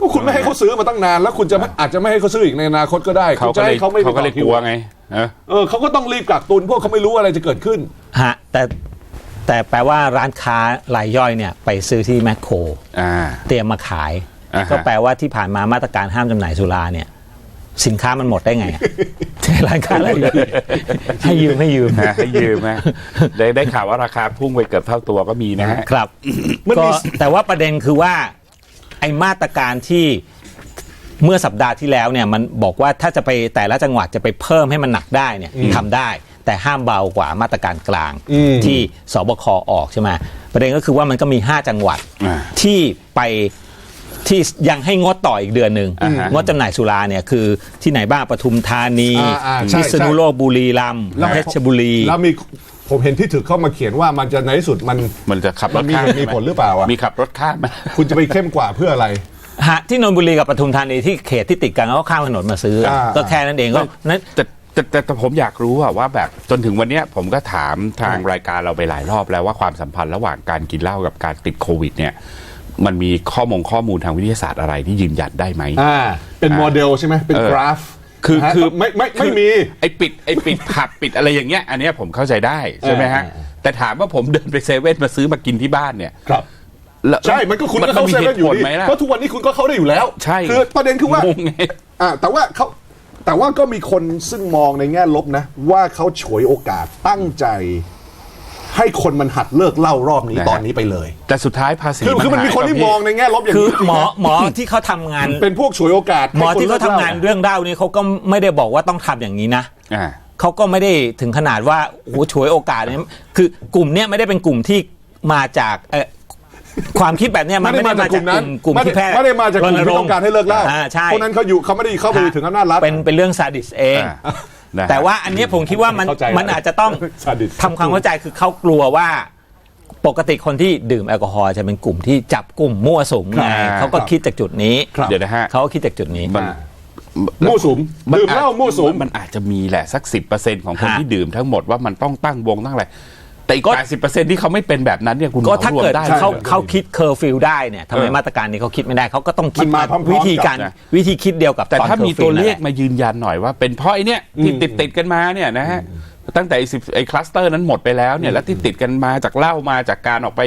Speaker 2: ก็คุณไม่ให้เขาซื้อมาตั้งนาน แล้วคุณจะไม่อาจจะไม่ให้เขาซื้ออีกในอนาคตก็ได้
Speaker 1: เขา
Speaker 2: คุณ
Speaker 1: ก็
Speaker 2: จะ
Speaker 1: เลย
Speaker 2: ให้เขาไม่ไป
Speaker 1: เขาก็เลย
Speaker 2: ต่อคิ
Speaker 1: กลัวไงเออ
Speaker 2: เออเขาก็ต้องรีบกักตุนพวกเขาไม่รู้อะไรจะเกิดขึ้น
Speaker 3: ฮะแต่แต่แปลว่าร้านค้ารายย่อยเนี่ยไปซื้อที่แมคโคร
Speaker 1: อ่า
Speaker 3: เตรียมมาขาย
Speaker 1: อ่าฮะ
Speaker 3: ก็แปลว่าที่ผ่านมามาตรการห้ามจำหน่ายสุราเนี่ยสินค้ามันหมดได้ไงอะใช่ร้านค้ารายย่อยให้ยืมให้ยืม
Speaker 1: นะให้ยืมนะได้ได้ข่าวว่าราคาพุ่งไปเกือบเท่าตัวก็มีนะฮะ
Speaker 3: ครับ
Speaker 2: มันมี
Speaker 3: ก็แต่ว่าประเด็นคือว่า ไอ้มาตรการที่เมื่อสัปดาห์ที่แล้วเนี่ยมันบอกว่าถ้าจะไปแต่ละจังหวัดจะไปเพิ่มให้มันหนักได้เนี่ยทำได้ แต่ห้ามเบากว่ามาตรการกลาง
Speaker 2: อืม
Speaker 3: ที่สบคออกใช่ไหมประเด็นก็คือว่ามันก็มี 5 จังหวัด
Speaker 1: อ่า
Speaker 3: ที่ไป ที่ยังให้งดต่ออีกเดือนหนึ่ง
Speaker 1: อ่าฮะ
Speaker 3: งดจำหน่ายสุราเนี่ยคือที่ไหนบ้างปทุมธานี
Speaker 2: อ่าอ่าใช่
Speaker 3: พิษณุโลกบุรีรัมย์
Speaker 2: แล้ว
Speaker 3: เพชรบุรี
Speaker 2: แล้วมีผมเห็นพี่ถึกเข้ามาเขียนว่ามันจะในที่สุดมัน
Speaker 1: มันจะขับร
Speaker 2: มั
Speaker 1: ถ
Speaker 2: นมี
Speaker 1: ข้าม
Speaker 2: เหตุมีผลหรือเปล่าอะ
Speaker 1: มีขับรถข้ามไหม
Speaker 2: คุณจะไปเข้มกว่าเพื่ออะไร
Speaker 3: ฮะที่นนทบุรีกับปทุมธานีที่เขตที่ติดกันเขาก็ข้ามถนนมาซื้อ
Speaker 2: อ่า
Speaker 3: ก็แค่นั้นเองก็นั้น
Speaker 1: แต่แต่แต่แต่ผมอยากรู้อะว่าแบบจนถึงวันเนี้ยผมก็ถามทางรายการเราไปหลายรอบแล้วว่าความสัมพันธ์ระหว่างการกินเหล้ากับการติดโควิดเนี่ย มันมีข้อมงข้อมูลทางวิทยาศาสตร์อะไรที่ยืนยันได้ไหม
Speaker 2: อ่าเป็นโมเดลใช่ไหมเป็น
Speaker 1: เออ
Speaker 2: กราฟ
Speaker 1: คือ
Speaker 2: นะฮะ
Speaker 1: คือ
Speaker 2: ไม่ไม่ไม่
Speaker 1: คือ
Speaker 2: มี
Speaker 1: ไอ้ปิดไอ้ปิดผับปิดอะไรอย่างเงี้ย อันเนี้ยผมเข้าใจได้ใช่ไหมฮะ
Speaker 2: เออ
Speaker 1: แต่ถามว่าผมเดินไปเซเว่นมาซื้อมากินที่บ้านเนี่ย
Speaker 2: ครับ
Speaker 1: แล้ว
Speaker 2: ใช่ มันก็คุณก็เข้า
Speaker 1: มี
Speaker 2: เซ
Speaker 1: เห
Speaker 2: เว่น
Speaker 1: ตุ
Speaker 2: อยู่
Speaker 1: ผล
Speaker 2: ดี
Speaker 1: ไหมล่ะ
Speaker 2: เพราะทุกวันนี้คุณก็เข้าได้อยู่แล้ว
Speaker 1: ใช่
Speaker 2: คือประเด็นคือว่า
Speaker 1: งงไง
Speaker 2: อ่าแต่ว่าเขาแต่ว่าก็มีคนซึ่งมองในแง่ลบนะ ว่าเขาฉวยโอกาสตั้งใจ ให้คนมันหัดเลิกเหล้ารอบนี้
Speaker 1: นะฮะ
Speaker 2: ตอนนี้ไปเลย
Speaker 1: แต่สุดท้ายภาษี
Speaker 2: คือคือมันมีคนที่
Speaker 1: หาย
Speaker 2: มองในแง่ลบอย่าง
Speaker 3: คือ
Speaker 2: นี้จริง
Speaker 3: หมอ
Speaker 2: นะ
Speaker 3: หมอที่เขาทำงาน
Speaker 2: เป็นพวกฉวยโอกาส
Speaker 3: หมอที่
Speaker 2: ใค
Speaker 3: เขา
Speaker 2: ลิก
Speaker 3: ทำ
Speaker 2: หล้
Speaker 3: งานเรื่องเล่านี่เขาก็ไม่ได้บอกว่าต้องทำอย่างนี้นะ
Speaker 1: อ่า
Speaker 3: เขาก็ไม่ได้ถึงขนาดว่าโอ้โหฉวยโอกาสเนี่ยคือกลุ่มเนี้ยไม่ได้เป็นกลุ่มที่มาจากเอ่อความคิดแบบเนี้ยมัน
Speaker 2: ไม่
Speaker 3: ไม่
Speaker 2: ได้
Speaker 3: ได้
Speaker 2: มา
Speaker 3: มา
Speaker 2: จากก
Speaker 3: จาก
Speaker 2: ลุ่ม
Speaker 3: ก
Speaker 2: นั้น
Speaker 3: ลุ่มกลุ่มที่แพร่
Speaker 2: ไม่ได้มาจากกลุ่มที่ต้องการให้เลิกเหล้า
Speaker 3: อ่าใช่
Speaker 2: เพราะนั้นเขาอยู่เขาไม่ได้เข้าไปถึงอำนาจรัฐ
Speaker 3: เป็นเป็นเรื่องซาดิสเอง
Speaker 1: อ่า นะฮะ
Speaker 3: แต่ว่าอันเนี้ยผมคิดว่ามัน
Speaker 2: เข้าใจ
Speaker 3: มันอาจจะต้อง
Speaker 2: ซาดิส
Speaker 3: ทำความเข้าใจคือเขากลัวว่า ปกติคนที่ดื่มแอลกอฮอล์จะเป็นกลุ่มที่จับกลุ่มมั่วสุมไง
Speaker 1: ครับ
Speaker 3: เขาก็คิดจากจุดนี้
Speaker 2: ครับ
Speaker 1: เดี๋ยวนะฮะ
Speaker 3: เขาก็คิดจากจุดนี้
Speaker 1: มัน
Speaker 2: มั่วสุมดื่มเหล้ามั่วสุม
Speaker 1: มันอาจจะมีแหละสักสิของคน
Speaker 3: ฮะ
Speaker 1: ที่ดื่มทั้งหมดว่ามันต้องตั้งวงตั้งอะไร แต่อีกแปดสิบเปอร์เซ็นที่เขาไม่เป็นแบบนั้นเนี่ยคุณ
Speaker 3: ก็ถ้า
Speaker 1: หมอรวม
Speaker 3: เกิด
Speaker 1: ได้
Speaker 3: เขา
Speaker 1: หรอ
Speaker 3: เขาคิดเคอร์ฟิวได้เนี่ยทำไม
Speaker 1: เออ
Speaker 3: มาตรการนี้เขาคิดไม่ได้เขาก็ต้องคิด
Speaker 2: มันมาพร้อมๆ
Speaker 3: วิธีการ
Speaker 1: กับนะ
Speaker 3: วิธีคิดเดียวกับ
Speaker 1: แต่
Speaker 3: อน
Speaker 1: ถ้ามี
Speaker 3: curfew
Speaker 1: ตัวเลข
Speaker 3: นั่นแหะ
Speaker 1: มายืนยันหน่อยว่า เป็นเพราะไอ้เนี่ยที่ติดติดๆกันมาเนี่ยนะฮะตั้งแต่ไอ้สิบไอ้คลัสเตอร์นั้นหมดไปแล้วเนี่ยแล้วที่ติดกันมาจากเหล้ามาจากการออกไป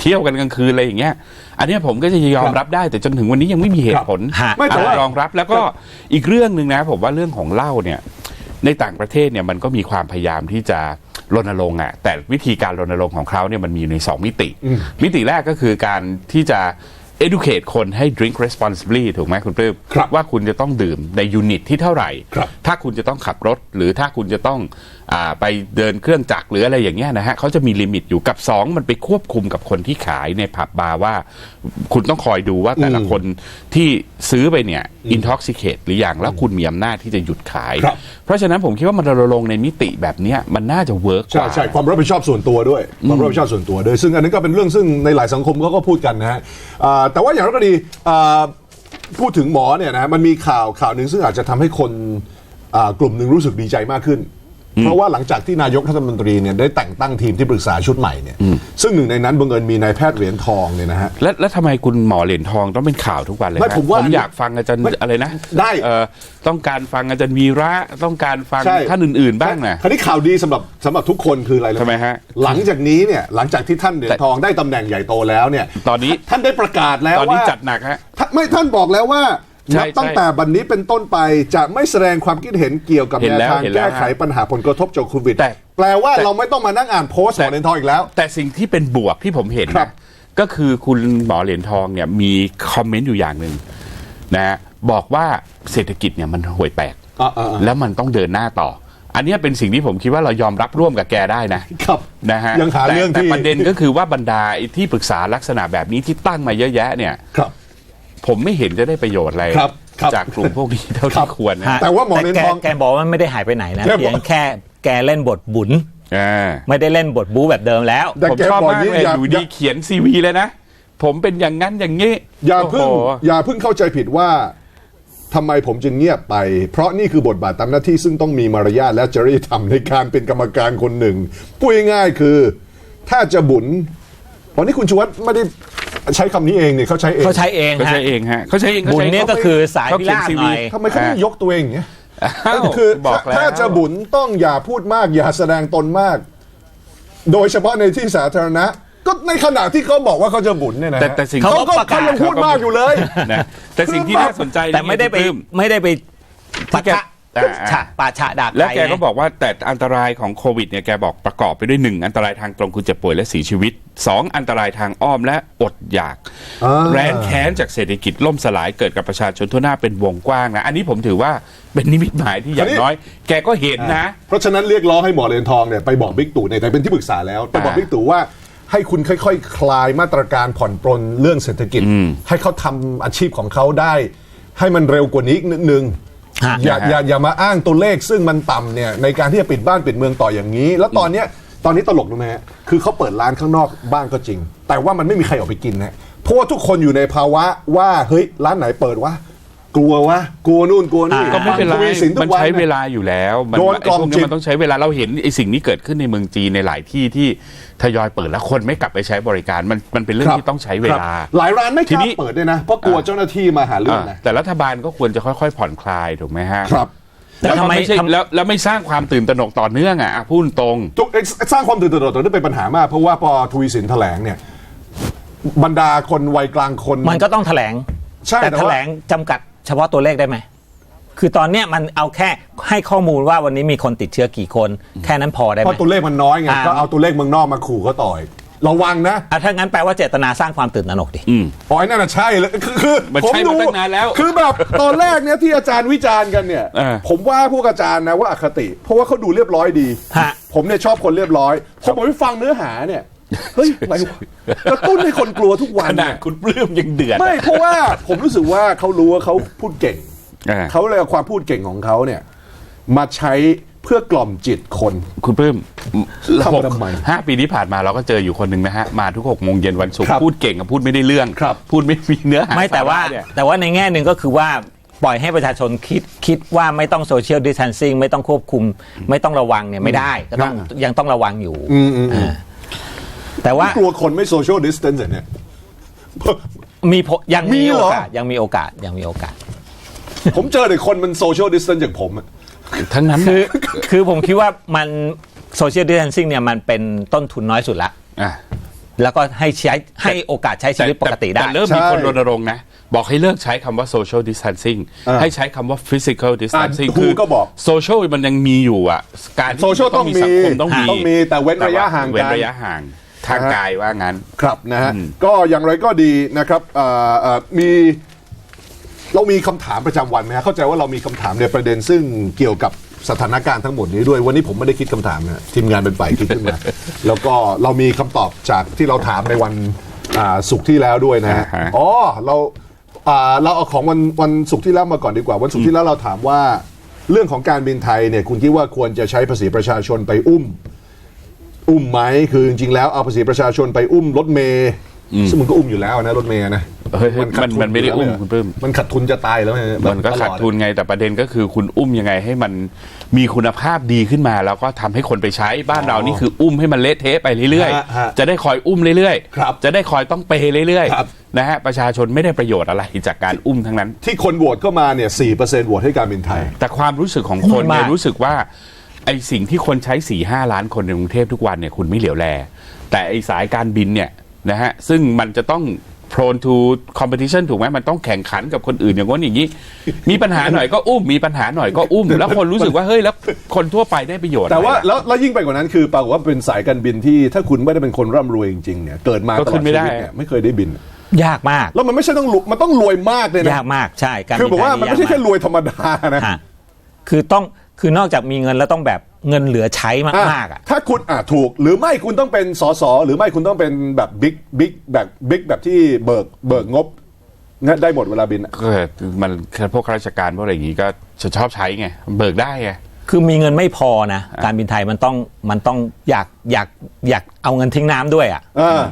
Speaker 1: เที่ยวกันกลางคืนอะไรอย่างเงี้ยอันเนี้ยผมก็จะยอมรับได้แต่จนถึงวันนี้ยังไม่มีเหตุผล
Speaker 3: ฮะ
Speaker 2: ไม่แต่ว่า
Speaker 1: รองรับแล้วก็อีกเรื่องหนึ่งนะผมว่าเรื่องของเหล้าเนี่ย ในต่างประเทศเนี่ยมันก็มีความพยายามที่จะรณรงค์อะแต่วิธีการรณรงค์ของเขาเนี่ยมันมีอยู่ใน 2 มิติ มิติแรกก็คือการที่จะ educate คนให้ drink responsibly ถูกไหมคุณปลื้ม
Speaker 2: ครับ
Speaker 1: ว่าคุณจะต้องดื่มในยูนิตที่เท่าไหร่
Speaker 2: ครับ
Speaker 1: ถ้าคุณจะต้องขับรถ หรือถ้าคุณจะต้องอา ไปเดินเครื่องจักรหรืออะไรอย่างเงี้ยนะฮะเขาจะมีลิมิตอยู่กับ 2 มันไปควบคุมกับคนที่ขายในผับบาร์ว่า คุณต้องคอยดูว่าแต่ละคนที่ซื้อไปเนี่ย intoxicate หรืออย่างแล้วคุณมีอำนาจที่จะหยุดขาย
Speaker 2: ครับ
Speaker 1: เพราะฉะนั้นผมคิดว่ามันรณรงค์ในมิติแบบเนี้ยมันน่าจะเวิร์กก
Speaker 2: ใช่
Speaker 1: ว่า
Speaker 2: ใช่ความรับผิดชอบส่วนตัวด้วยความรับผิดชอบส่วนตัวด้วย ซึ่งอันนี้ก็เป็นเรื่องซึ่งในหลายสังคมเขาก็พูดกันนะฮะอ่าแต่ว่าอย่างไรก็ดีอ่าพูดถึงหมอเนี่ยนะมันมีข่าวข่าวหนึ่งซึ่งอาจจะทำให้คนอ่ากลุ่มหนึ่งรู้สึกดีใจมากขึ้น เพราะว่าหลังจากที่นายกรัฐมนตรีเนี่ยได้แต่งตั้งทีมที่ปรึกษาชุดใหม่เนี่ยซึ่งหนึ่งในนั้นบังเอิญมีนายแพทย์เหรียญทองเนี่ยนะฮะ
Speaker 1: แล้วแล้วทำไมคุณหมอเหรียญทองต้องเป็นข่าวทุกวันเลย
Speaker 2: ไม่
Speaker 1: ฮะ
Speaker 2: ผมว่า
Speaker 1: ผมอยากฟังอาจารย์
Speaker 2: ไม่
Speaker 1: อะไรนะ
Speaker 2: ได้
Speaker 1: เอ่อต้องการฟังอาจารย์วีระต้องการฟัง
Speaker 2: ใช่
Speaker 1: ท่านอื่น ๆ บ้างนะ
Speaker 2: คราวนี้ข่าวดีสำหรับสำหรับทุกคนคืออะไรรู้
Speaker 1: ทำไมฮะ
Speaker 2: หลังจากนี้เนี่ยหลังจากที่ท่านเหรียญทองได้ตำแหน่งใหญ่โตแล้วเนี่ย
Speaker 1: ตอนนี้
Speaker 2: ท่านได้ประกาศแล้ว
Speaker 1: ตอนนี้
Speaker 2: ว่า
Speaker 1: จัดหนักฮะ
Speaker 2: ท่านไม่ท่านบอกแล้วว่า
Speaker 1: ใช่
Speaker 2: นับตั้ง
Speaker 1: ใช่
Speaker 2: แต่บัดนนี้เป็นต้นไปจะไม่แสดงความคิดเห็นเกี่ยวกับ
Speaker 1: เห็น
Speaker 2: แนว
Speaker 1: แล้ว
Speaker 2: ทาง
Speaker 1: เห็นแล้ว
Speaker 2: แก้ไขปัญหาผลกระทบจากโควิด
Speaker 1: แต่
Speaker 2: แปลว่า
Speaker 1: แต่
Speaker 2: เราไม่ต้องมานั่งอ่านโพสต์ของเหรียญทองอีกแล้ว
Speaker 1: แต่สิ่งที่เป็นบวกที่ผมเห็น
Speaker 2: ครั
Speaker 1: นะ
Speaker 2: บ
Speaker 1: ก็คือคุณหมอเหรียญทองเนี่ยมีคอมเมนต์อยู่อย่างหนึ่งนะฮะบอกว่าเศรษฐกิจเนี่ยมันห่วยแตก
Speaker 2: อ่าอ่าอ่า
Speaker 1: แล้วมันต้องเดินหน้าต่อ อันเนี้ยเป็นสิ่งที่ผมคิดว่าเรายอมรับร่วมกับแกได้นะครับนะฮะ
Speaker 2: ยังหา
Speaker 1: แต่
Speaker 2: เรื่อง
Speaker 1: แต่
Speaker 2: ที่
Speaker 1: ประเด็นก็คือว่าบรรดาไอ้ที่ปรึกษาลักษณะแบบนี้ที่ตั้งมาเยอะแยะเนี่ย
Speaker 2: ครับ
Speaker 1: ผมไม่เห็นจะได้ประโยชน์อะไร
Speaker 2: ครับครับ
Speaker 1: จากกลุ่มพวกนี้เท่า
Speaker 2: ครั
Speaker 1: ที่
Speaker 2: บ
Speaker 1: ควรนะ
Speaker 3: ฮะ
Speaker 2: แต่ว่าหมอเหรียญ
Speaker 3: แก
Speaker 2: ทอง
Speaker 3: แกบอกว่าไม่ได้หายไปไหนนะ
Speaker 2: แกบอก
Speaker 3: เพียงแค่แกเล่นบทบุญ
Speaker 1: อ่า
Speaker 3: ไม่ได้เล่นบทบู๊แบบเดิมแล้ว
Speaker 2: แต่
Speaker 1: ผม
Speaker 2: แก
Speaker 1: ชอบ
Speaker 2: บอก
Speaker 1: มาก
Speaker 2: นี้
Speaker 1: เลย
Speaker 2: อย่า
Speaker 1: อยู่
Speaker 2: อย่า
Speaker 1: ดีเขียนซีวีเลยนะ ผมเป็นอย่างนั้นอย่างนี้
Speaker 2: อย่าเพิ่ง
Speaker 1: โอ้โห
Speaker 2: อย่าเพิ่งเข้าใจผิดว่าทำไมผมจึงเงียบไป เพราะนี่คือบทบาทตามหน้าที่ซึ่งต้องมีมารยาทและจริยธรรมในการเป็นกรรมการคนหนึ่งพูดง่ายๆคือ ถ้าจะบุญวันนี้คุณชวัตไม่ได้ ใช้คำนี้เองเนี่ยเขาใช้เอง
Speaker 3: เขาใช้เอง
Speaker 1: เขา
Speaker 3: ฮะ
Speaker 1: ใช้เองฮะเขาใช้เองขา
Speaker 3: บุญ
Speaker 1: ใช้
Speaker 3: เนี่ยก็คือสายพิราบหน่อย
Speaker 2: ทำไมเขาไม่ยกตัวเองอย่างเงี้ย
Speaker 1: อ้าว
Speaker 2: คือ
Speaker 1: บอกแล้ว
Speaker 2: ถ้าจะบุญต้องอย่าพูดมาก อย่าแสดงตนมาก โดยเฉพาะในที่สาธารณะ ก็ในขณะที่เขาบอกว่าเขาจะบุญเนี่ยนะ
Speaker 1: แต่แต่สิ่ง
Speaker 2: เขา
Speaker 3: เขาก็
Speaker 2: ก็
Speaker 3: ประกาศ
Speaker 2: เขายังพูดมากอยู่เลย
Speaker 1: นะแต่สิ่งที่น่าสนใจ
Speaker 3: แต่ไม่ได้ไป
Speaker 1: คุณปลื้ม
Speaker 3: ไม่ได้ไปปะ
Speaker 1: ที่แก
Speaker 3: ทะ
Speaker 1: อ่า
Speaker 3: ฉะปาฉะดาบ
Speaker 1: แล้วแก
Speaker 3: ใคร
Speaker 1: ก็บอกว่าแต่อันตรายของโควิดเนี่ยแกบอกประกอบไปด้วยหนึ่งอันตรายทางตรงคือเจ็บป่วยและเสียชีวิตสองอันตรายทางอ้อมและอดอยาก
Speaker 2: อ่า
Speaker 1: แร้นแค้นจากเศรษฐกิจล่มสลายเกิดกับประชาชนทั่วหน้าเป็นวงกว้างนะอันนี้ผมถือว่าเป็นนิมิตหมายที่อย่างน้อย แกก็เห็นนะ
Speaker 2: เพราะฉะนั้นเรียกร้องให้หมอเหรียญทองเนี่ยไปบอกบิ๊กตู่เนี่ยแต่เป็นที่ปรึกษาแล้วไปบอก
Speaker 1: อ่า
Speaker 2: บิ๊กตู่ว่าให้คุณค่อยๆคคลายมาตรการผ่อนปรนเรื่องเศรษฐกิจ ให้เขาทำอาชีพของเขาได้ ให้มันเร็วกว่านี้อีกนิดนึง
Speaker 3: ฮะ
Speaker 2: อย่าอย่าอย่ามาอ้างตัวเลขซึ่งมันต่ำเนี่ยในการที่จะปิดบ้านปิดเมืองต่ออย่างนี้ แล้วตอนเนี้ยตอนนี้ตลกรู้ไหมฮะคือเขาเปิดร้านข้างนอกบ้านก็จริง แต่ว่ามันไม่มีใครออกไปกินนะเพราะว่าทุกคนอยู่ในภาวะว่าเฮ้ยร้านไหนเปิดวะ กลัววะกลัวนู่นกลัวนี่
Speaker 1: ก็ไม่เป็นไร
Speaker 2: ทวีสินทุ
Speaker 1: มัน
Speaker 2: กวัน
Speaker 1: ใช้เว
Speaker 2: นะ
Speaker 1: ลาอยู่แล้วมัน
Speaker 2: โดน
Speaker 1: ไอ้
Speaker 2: กล่อม
Speaker 1: พวก
Speaker 2: จิ
Speaker 1: นี้
Speaker 2: ต
Speaker 1: มันต้องใช้เวลาเราเห็นไอ้สิ่งนี้เกิดขึ้นในเมืองจีนในหลายที่ที่ทยอยเปิดแล้วคนไม่กลับไปใช้บริการมันมันเป็นเรื่อง
Speaker 2: ครับ
Speaker 1: ที่ต้องใช้เวลา
Speaker 2: ครับหลายร้านไม่ก
Speaker 1: ที
Speaker 2: ล้า
Speaker 1: นี้
Speaker 2: เปิดด้วยนะ เพราะกลัวเจ้าหน้าที่มาหาเรื่อง
Speaker 1: อ่า
Speaker 2: นะ
Speaker 1: แต่รัฐบาลก็ควรจะค่อยๆ ผ่อนคลายถูกไหมฮะ
Speaker 2: ครับ
Speaker 3: แต่
Speaker 1: แล้ว
Speaker 3: ทำไม
Speaker 1: ไม่ใช่
Speaker 3: ทำ
Speaker 1: แล้วแล้วไม่สร้างความตื่นตระหนกต่อเนื่องอะอะพูดตรง
Speaker 2: ทุกเอ่อสร้างความตื่นตระหนกตอนนี้เป็นปัญหามาก เพราะว่าพอทวีสินแถลงเนี่ย บรรดาคนวัยกลางคน
Speaker 3: มันก็ต้องแถลง
Speaker 2: ใช่
Speaker 3: แต่
Speaker 2: แต่
Speaker 3: แถ
Speaker 2: ว่า
Speaker 3: ลงจำกัด เฉพาะตัวเลขได้ไหม คือตอนเนี้ยมันเอาแค่ให้ข้อมูลว่าวันนี้มีคนติดเชื้อกี่คน แค่นั้นพอได้ไห
Speaker 2: เพ
Speaker 3: ม
Speaker 2: ราะตัวเลขมันน้อยไง
Speaker 3: อ่า
Speaker 2: ก็เอาตัวเลขเมืองนอกมาขู่เขาต่อยระวังนะ
Speaker 3: อะถ้างั้นแปลว่าเจตนาสร้างความตื่นตระหนกดิ
Speaker 1: อืม
Speaker 2: อ๋อไอ้นั่นน่ะใช่เลยคือคือ
Speaker 1: มัน
Speaker 2: ผม
Speaker 1: ใช่มา
Speaker 2: ดู
Speaker 1: ตั้งนานแล้ว
Speaker 2: คือแบบตอนแรกเนี่ยที่อาจารย์วิจารณ์กันเนี่ย
Speaker 1: เออ
Speaker 2: ผมว่าพวกอาจารย์นะว่าอคติ เพราะว่าเขาดูเรียบร้อยดี
Speaker 3: ฮะ
Speaker 2: ผมเนี่ยชอบคนเรียบร้อยพอผมไปฟังเนื้อหาเนี่ย เฮ้ยอะไรวะกระตุ้นให้คนกลัวทุกวัน
Speaker 1: ขนา
Speaker 2: เนี่
Speaker 1: ด
Speaker 2: ย
Speaker 1: คุณปลื้มยังเดือด
Speaker 2: ไม่เพราะว่าผมรู้สึกว่าเขารู้ว่าเขาพูดเก่ง
Speaker 1: อ่า
Speaker 2: เขาเลยเอาความพูดเก่งของเขาเนี่ย มาใช้เพื่อกล่อมจิตคน
Speaker 1: คุณปลื้ม
Speaker 2: ทำมาทำไม
Speaker 1: ห้าปีที่ผ่านมาเราก็เจออยู่คนหนึ่งนะฮะ มาทุกหกโมงเย็นวันศุกร์
Speaker 2: ครับ
Speaker 1: พูดเก่งกับพูดไม่ได้เรื่อง
Speaker 2: ครับ
Speaker 1: พูดไม่มีเนื้อหา
Speaker 3: ไม่แต่ว่า
Speaker 1: สระเนี่ย
Speaker 3: แต่ว่าในแง่หนึ่งก็คือว่าปล่อยให้ประชาชนคิดคิดว่าไม่ต้องโซเชียลดิส a ทนซิ่งไม่ต้องควบคุม ไม่ต้องระวังเนี่ยไม่ได้ก็ต้องยังต้องระวังอยู่อ่า แต่ว่า
Speaker 2: กลัวคนไม่โซเชียลดิสเทนซ์เนี่ย
Speaker 3: มีผลยังมี
Speaker 2: มีเหร
Speaker 3: โอ
Speaker 2: อ
Speaker 3: กาสยังมีโอกาสยังมีโอกาส
Speaker 2: ผมเจอแต่คนมันโซเชียลดิสเทนซ์อย่างผมอะ
Speaker 1: ทั้งนั้น
Speaker 3: คือคือผมคิดว่ามันโซเชียลดิส a ทนซิ่งเนี่ยมันเป็นต้นทุนน้อยสุดละ
Speaker 1: อะ
Speaker 3: แล้วก็ให้ใช้ให้โอกาสใช้ชีวิตปกติได้
Speaker 1: แต่เริ่มมีคนรณรงค์นะ บอกให้เลิกใช้คำว่า social distancing
Speaker 2: อ่า
Speaker 1: ให้ใช้คำว่า physical distancing
Speaker 2: อะ WHO ก็บอก
Speaker 1: social มันยังมีอยู่อะ การที่
Speaker 2: social ต้องมี
Speaker 1: สังคมต้องมี
Speaker 2: ต้องมีแต่เว้นระยะห่างกัน
Speaker 1: เว้นระยะห่าง ทางกายว่างั้น
Speaker 2: ครับนะฮะ ก็อย่างไรก็ดีนะครับเอ่อเอ่อมีเรามีคำถามประจำวันไหมฮะเข้าใจว่าเรามีคำถามในประเด็นซึ่งเกี่ยวกับสถานการณ์ทั้งหมดนี้ด้วย วันนี้ผมไม่ได้คิดคำถามนะทีมงานเป็นฝ่ายคิดขึ้นมาแล้วก็เรามีคำตอบจากที่เราถามในวันอ่าศุกร์ที่แล้วด้วยนะฮะ
Speaker 1: อ่าฮะ
Speaker 2: อ๋อเราอ่าเราเอาของวันวันศุกร์ที่แล้วมาก่อนดีกว่า วันศุกร์ที่แล้วเราถามว่า เรื่องของการบินไทยเนี่ยคุณคิดว่าควรจะใช้ภาษีประชาชนไปอุ้ม อุ้มไหมคือจริงๆแล้วเอาภาษีประชาชนไปอุ้มรถเมย์ซึ่งมันก็อุ้มอยู่แล้วนะรถเมย์นะ
Speaker 1: เฮ้ยเฮ้ย
Speaker 2: ขาด
Speaker 1: มัน
Speaker 2: ทุ
Speaker 1: มันไม่ได้
Speaker 2: ยู่
Speaker 1: อุ้ม
Speaker 2: แล้ว
Speaker 1: คุณปลื้ม
Speaker 2: มันขาดทุนจะตายแล้วไง
Speaker 1: มันก็
Speaker 2: ตลอ
Speaker 1: ขาดทุนไงแต่ประเด็นก็คือคุณอุ้มยังไงให้มันมีคุณภาพดีขึ้นมา แล้วก็ทำให้คนไปใช้บ้านเรานี่คืออุ้มให้มันเละเทะไปเรื่อย
Speaker 2: ฮะฮะ
Speaker 1: ๆ จะได้คอยอุ้มเรื่อย
Speaker 2: ครับ
Speaker 1: จะได้คอยต้องเปย์เรื่อย
Speaker 2: ครับ
Speaker 1: ๆนะฮะประชาชนไม่ได้ประโยชน์อะไรจากการอุ้มทั้งนั้น
Speaker 2: ที่คนโหวตเข้ามาเนี่ยสี่เปอร์เซ็นต์โหวตให้การบินไทย
Speaker 1: แต่ความรู้สึกของคน
Speaker 3: น้อยมาก
Speaker 1: เนี่ยรู้สึกว่า ไอสิ่งที่คนใช้4ี่ห้าล้านคนในกรุงเทพทุกวันเนี่ยคุณไม่เหลียวแล แต่ไอสายการบินเนี่ยนะฮะซึ่งมันจะต้อง prone to competition ถูกไหมมันต้องแข่งขันกับคนอื่นอย่างง้นอย่างนี้ มีปัญหาหน่อยก็อุ้มมีปัญหาหน่อยก็อุ้ม แล้วคนรู้สึกว่าเฮ้ยแล้วคนทั่วไปได้ประโยชน์
Speaker 2: แต่ว่า
Speaker 1: อะไรล่ะ
Speaker 2: แล้วแล้วยิ่งไปกว่านั้นคือปรากฏว่าเป็นสายการบินที่ถ้าคุณไม่ได้เป็นคนร่ำรวยจริงๆเนี่ยเกิดมา
Speaker 1: ก็
Speaker 2: ตล
Speaker 1: ขึ้
Speaker 2: อด
Speaker 1: นไม่
Speaker 2: ชี
Speaker 1: ได้
Speaker 2: วิตเนี่ยไม่เคยได้บิน
Speaker 3: ยากมาก
Speaker 2: แล้วมันไม่ใช่ต้องรวยมันต้องรวยมากเลยนะ
Speaker 3: ยากมากใช่การ
Speaker 2: คือบอกว่า
Speaker 3: บิ
Speaker 2: มัน
Speaker 3: ทย
Speaker 2: ไม่ใช่แค่
Speaker 3: ยาก
Speaker 2: รวยธรรมดานะ
Speaker 3: ฮะคือต้อง คือนอกจากมีเงินแล้วต้องแบบเงินเหลือใช้มากๆอะ
Speaker 2: ถ้าคุณอะถูกหรือไม่คุณต้องเป็นสสหรือไม่คุณต้องเป็นแบบบิ๊กบิ๊กแบบบิ๊กแบบที่เบิกเบิกงบงั้นได้หมดเวลาบินอะ
Speaker 1: ก็มันพวกข้าราชการพวกอะไรอย่างนี้ก็จะชอบใช้ไงเบิกได้ไง
Speaker 3: คือมีเงินไม่พอนะ การบินไทยมันต้องมันต้องอยากอยากอยากเอาเงินทิ้งน้ำด้วยอะ
Speaker 2: อ่า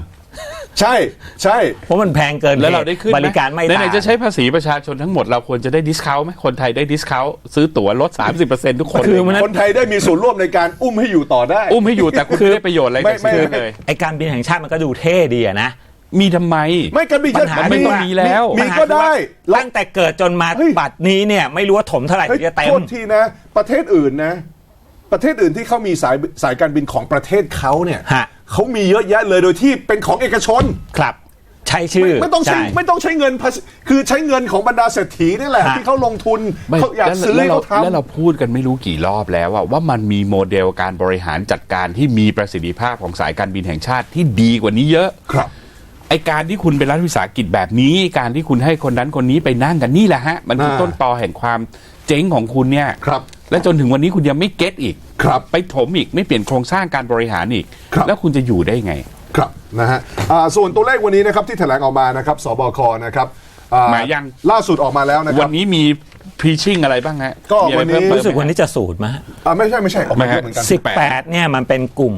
Speaker 2: ใช่ใช่
Speaker 3: เพราะมันแพงเกิน
Speaker 1: แล้วเราได้ขึ้นห
Speaker 3: บริการไม่
Speaker 1: ไหน
Speaker 3: ต่าง
Speaker 1: ๆจะใช้ภาษีประชาชนทั้งหมดเราควรจะได้ดิสคาวไหมคนไทยได้ดิสคาวซื้อตั๋วลด 30%ทุกคน
Speaker 3: คือมัน
Speaker 2: คนไทยได้มีส่วนร่วมในการอุ้มให้อยู่ต่อได้
Speaker 1: อุ้มให้อยู่แต่คุณไม่ได้ประโยชน์อะไร
Speaker 2: ไม่
Speaker 1: จาก
Speaker 2: ไม่
Speaker 1: ชีวิต
Speaker 2: ไม่
Speaker 1: เลย
Speaker 3: ไอการบินแห่งชาติมันก็ดูเท่ดีอะนะ
Speaker 1: มีทำไม
Speaker 2: ไม่การบิน
Speaker 3: ปัญหา
Speaker 2: มัน
Speaker 1: ไม่ต้องมีแล้ว
Speaker 2: มีก็ได้
Speaker 3: ตั้งแต่เกิดจนมา
Speaker 2: เฮ้ย
Speaker 3: บัดนี้เนี่ยไม่รู้ว่าถมเท่าไหร่
Speaker 2: เฮ้ย
Speaker 3: ถึงจะเต็
Speaker 2: โท
Speaker 3: ม
Speaker 2: ษทีนะ ประเทศอื่นนะ ประเทศอื่นที่เขามีสายสายการบินของประเทศเขาเนี่ย
Speaker 3: ฮะ
Speaker 2: เขามีเยอะแยะเลยโดยที่เป็นของเอกชน
Speaker 3: ครับ ใช้ชื่อ
Speaker 2: ไม่ต้องใช้
Speaker 3: ช่
Speaker 2: ไม่ต้องใช้เงินภาษีคือใช้เงินของบรรดาเศรษฐีนี่แหละ
Speaker 3: ฮะ
Speaker 2: ที่เขาลงทุน
Speaker 1: ไม่
Speaker 2: เขาอยาก
Speaker 1: แล้ว
Speaker 2: ซื้อ
Speaker 1: แล้ว
Speaker 2: ให้
Speaker 1: เรา
Speaker 2: เขา
Speaker 1: แล้วเรา
Speaker 2: ทำ
Speaker 1: พูดกันไม่รู้กี่รอบแล้วอะว่ามันมีโมเดลการบริหารจัดการที่มีประสิทธิภาพของสายการบินแห่งชาติที่ดีกว่านี้เยอะ
Speaker 2: ครับ
Speaker 1: ไอการที่คุณเป็นรัฐวิสาหกิจแบบนี้ การที่คุณให้คนนั้นคนนี้ไปนั่งกันนี่แหละฮะ มันคือ
Speaker 2: อ่า
Speaker 1: ต้นตอแห่งความเจ๊งของคุณเนี่ย
Speaker 2: ครับ
Speaker 1: และจนถึงวันนี้คุณยังไม่เก็ตอีก
Speaker 2: ครับ
Speaker 1: ไปถมอีกไม่เปลี่ยนโครงสร้างการบริหารอีก
Speaker 2: ครับ
Speaker 1: แล้วคุณจะอยู่ได้ไง
Speaker 2: ครับนะฮะอ่าส่วนตัวเลขวันนี้นะครับที่แถลงออกมานะครับสบคนะครับอ่
Speaker 1: มายัง
Speaker 2: ล่าสุดออกมาแล้วนะค
Speaker 1: วั
Speaker 2: รับ
Speaker 1: นนี้มีพรีชิ่งอะไรบ้างฮะ
Speaker 2: ก็
Speaker 1: มีอะไร
Speaker 2: วันนี้
Speaker 1: เพิ่มเติม
Speaker 3: รู้สึก
Speaker 1: ไหม
Speaker 3: วันนี้จะสูตรมา
Speaker 2: อ่าไม่ใช่ไม่ใช่ออกมา
Speaker 1: ไม่
Speaker 2: เย
Speaker 1: ฮะ
Speaker 2: อะเหมือนกัน
Speaker 3: สิบแปดเนี่ยมันเป็นกลุ่ม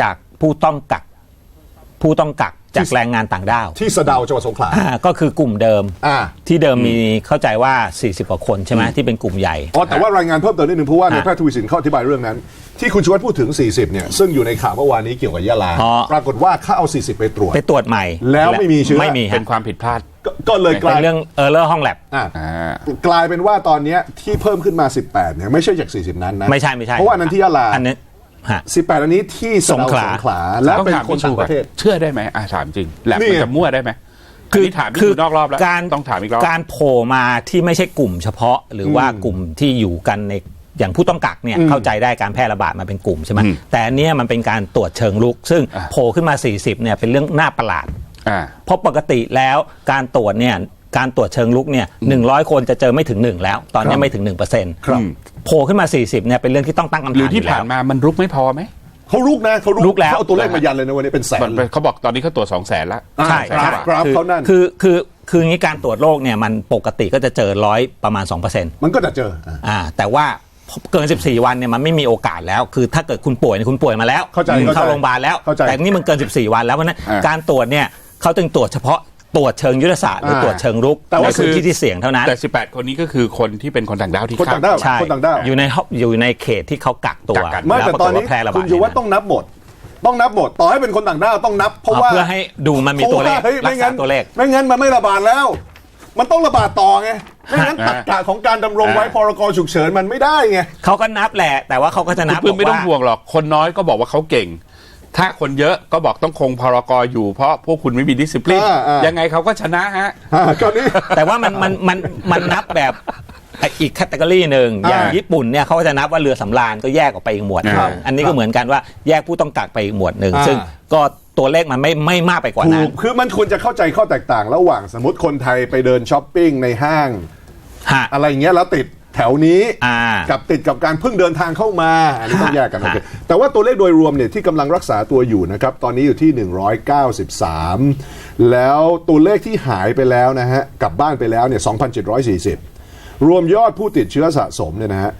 Speaker 3: จากผู้ต้องกัก ผู้ต้องกัก จากแรงงานต่างด้าว
Speaker 2: ที่สะเดาจังหวัดสงขลา
Speaker 3: อ่าก็คือกลุ่มเดิม
Speaker 2: อ่า
Speaker 3: ที่เดิมมีเข้าใจว่า 40 กว่าคนใช่ไหมที่เป็นกลุ่มใหญ่
Speaker 2: อ๋อแต่ว่ารายงานเพิ่มเติมนิดนึงเพราะว่าใน
Speaker 3: อะ
Speaker 2: แพทย์ทวีสินเขาอธิบายเรื่องนั้น ที่คุณชวัตพูดถึง 40 เนี่ย ซึ่งอยู่ในข่าวเมื่อวานนี้เกี่ยวกับยะลา
Speaker 3: อ๋อ
Speaker 2: ปรากฏว่าเขาเอา 40 ไปตรวจ
Speaker 3: ไปตรวจใหม่
Speaker 2: แล้วไม่มีเชื้อ
Speaker 3: ไม่มี
Speaker 1: เป็
Speaker 3: ฮะ
Speaker 1: นความผิดพลาด
Speaker 2: ก็ก็เลยก
Speaker 3: เป็
Speaker 2: ลาย
Speaker 3: นเรื่องเออร์เลอร์ห้องแลบ
Speaker 2: อะ
Speaker 1: อ่า
Speaker 2: กลายเป็นว่าตอนเนี้ยที่เพิ่มขึ้นมา 18 เนี่ยไม่ใช่จาก 40 นั้นนะ
Speaker 3: ไม่ใช่ไม่ใช่
Speaker 2: เพราะว่าอันนั้นที่ยะลา
Speaker 3: อันนี้ ฮะ
Speaker 2: 18 อันนี้ที่สะเดา
Speaker 3: สงขลา
Speaker 2: สงขลา และ
Speaker 1: ต้อง
Speaker 2: เป็น
Speaker 1: ถาม
Speaker 2: คน
Speaker 1: พี่ชู
Speaker 2: ต่างประเทศ
Speaker 1: เชื่อได้ไหมอ่าถามจริงแหลบ
Speaker 2: นี่
Speaker 1: มัน
Speaker 2: ไง
Speaker 1: จะมั่วได้ไหม
Speaker 3: คือ
Speaker 1: อันนี้ถามพี่
Speaker 3: คื
Speaker 1: ชูนอกรอบแล้ว
Speaker 3: การ
Speaker 1: ต้องถามอีกรอบ
Speaker 3: การโผล่มาที่ไม่ใช่กลุ่มเฉพาะ หรือว่ากลุ่มที่อยู่กันในอย่างผู้ต้องกักเนี่ยเข้าใจได้การแพร่ระบาดมาเป็นกลุ่มใช่ไหม
Speaker 1: อืม
Speaker 3: แต่อันเนี้ยมันเป็นการตรวจเชิงลุก ซึ่ง
Speaker 1: อะ
Speaker 3: โผล่ขึ้นมา 40เนี่ยเป็นเรื่องน่าประหลาด
Speaker 1: อ่า
Speaker 3: เพราะปกติแล้วการตรวจเนี่ยการตรวจเชิงลุกเนี่ยหนึ่งร้อยคนจะเจอไม่ถึงหนึ่งแล้ว ตอน
Speaker 2: ครั
Speaker 3: นี้
Speaker 2: บ
Speaker 3: ไม่ถึงหนึ่งเปอร์เซ็นต์
Speaker 2: ครับ
Speaker 3: โผล่ขึ้นมา 40เนี่ยเป็นเรื่องที่ต้องตั้งคำถาม
Speaker 1: หรือที่
Speaker 3: ยู่แล้ว
Speaker 1: ผ่านมามันรุกไม่พอไหม
Speaker 2: เขาลุกนะเขา
Speaker 3: ลุกแล้ว
Speaker 2: เขาเอาตัวเลขมายันเลยนะวันนี้เป็นแสน
Speaker 1: มันเขาบอกตอนนี้เขาตรวจสองแสนละ
Speaker 2: อ่า
Speaker 3: ใช่
Speaker 2: กราฟ
Speaker 3: ใช่
Speaker 2: กราฟ
Speaker 3: คือ
Speaker 2: เขานั่น
Speaker 3: คือคือคืออย่างนี้การตรวจโรคเนี่ยมันปกติก็จะเจอร้อยประมาณ 2%
Speaker 2: มันก็จะเจออะ
Speaker 3: อ่าแต่ว่าเกิน 14 วันเนี่ยมันไม่มีโอกาสแล้ว คือถ้าเกิดคุณป่วยเนี่ยคุณป่วยมาแล้ว
Speaker 2: เข้าใจ
Speaker 3: คุณ
Speaker 2: เข้าใจ
Speaker 3: เข้าโรงพยาบาลแล้ว
Speaker 2: เข้าใจ
Speaker 3: แต่นี่มันเกิน 14 วันแล้วเพราะฉะนั้น
Speaker 1: อ่า
Speaker 3: การตรวจเนี่ยเขาจึงตรวจเฉพาะ ตรวจเชิงยุทธศาสตร์หรือ
Speaker 2: อ่า
Speaker 3: ตรวจเชิงรุก
Speaker 2: แต่ว่า
Speaker 3: ในพื้นที่ที่เสี่ยงเท่านั้น
Speaker 1: แต่ 18 คนนี้ก็คือคนที่เป็นคนต่างด้าวที่
Speaker 2: คนต่างด้าว
Speaker 3: ใช่
Speaker 2: คนต่างด้าว
Speaker 3: อยู่ในห้องอยู่ในเขตที่เขากักตัว
Speaker 1: กักกัน
Speaker 2: ไม่แต่
Speaker 3: ล้ว
Speaker 2: ตอนนี้
Speaker 3: ปรากฏว่าแพร่ระบาด
Speaker 2: คุณชูวัฒน์ต้องนับหมดต้องนับหมดต่อให้เป็นคนต่างด้าวต้องนับ เพราะ
Speaker 3: เอา
Speaker 2: ว่า
Speaker 3: เพื่อให้ดูมันมีตัวเลข
Speaker 2: พราะาฮ้ย
Speaker 3: รั
Speaker 2: ไม่
Speaker 3: กษา
Speaker 2: งั้น
Speaker 3: ตัวเลข
Speaker 2: ไม่งั้นมันไม่ระบาดแล้ว มันต้องระบาดต่อไงไม่งั้น
Speaker 1: อ่า
Speaker 2: ตักกะของการดำรงไว้
Speaker 1: อ่า
Speaker 2: พรกฉุกเฉินมันไม่ได้ไง
Speaker 3: เขาก็นับแหละ แต่ว่าเขาก็จะนับ
Speaker 1: คุณปื้มไม่
Speaker 3: บก
Speaker 1: ต้องห่วงหรอก คนน้อยก็บอกว่าเขาเก่ง ถ้าคนเยอะก็บอกต้องคงพรกอยู่เพราะพวกคุณไม่มีดิสซิปลิน
Speaker 2: อ่าอ่ายั
Speaker 1: ยังไงเขาก็ชนะฮะ
Speaker 2: อ่าคราวนี้
Speaker 3: แต่ว่ามันมันมันมันนับแบบอีกแคตตากรีหนึ่งอย่าง
Speaker 2: อ่า
Speaker 3: ญี่ปุ่นเนี่ยเขาก็จะนับว่าเรือสำราญก็แยกออกไปอีกหมวดหนึ่ง
Speaker 1: ครับ
Speaker 3: อันนี้ก็เหมือนกันว่าแยกผู้ต้องกักไปอีกหมวดหนึ่ง
Speaker 2: อ่า
Speaker 3: ซึ่งก็ตัวเลขมันไม่ไม่มากไปกว่า
Speaker 2: ถู
Speaker 3: นั้น
Speaker 2: กคือมันควรจะเข้าใจข้อแตกต่าง ระหว่างสมมติคนไทยไปเดินช้อปปิ้งในห้าง
Speaker 3: ฮะ
Speaker 2: อะไรอย่างเงี้ยแล้วติด แถวนี้
Speaker 3: อ่า
Speaker 2: กับติดกับการเพิ่งเดินทางเข้ามาอันนี้ต้องแยกกันโอ
Speaker 3: ฮะ
Speaker 2: เคแต่ว่าตัวเลขโดยรวมเนี่ยที่กำลังรักษาตัวอยู่นะครับ ตอนนี้อยู่ที่ 193 แล้วตัวเลขที่หายไปแล้วนะฮะกลับบ้านไปแล้วเนี่ย2,740 รวมยอดผู้ติดเชื้อสะสมเนี่ยนะฮะ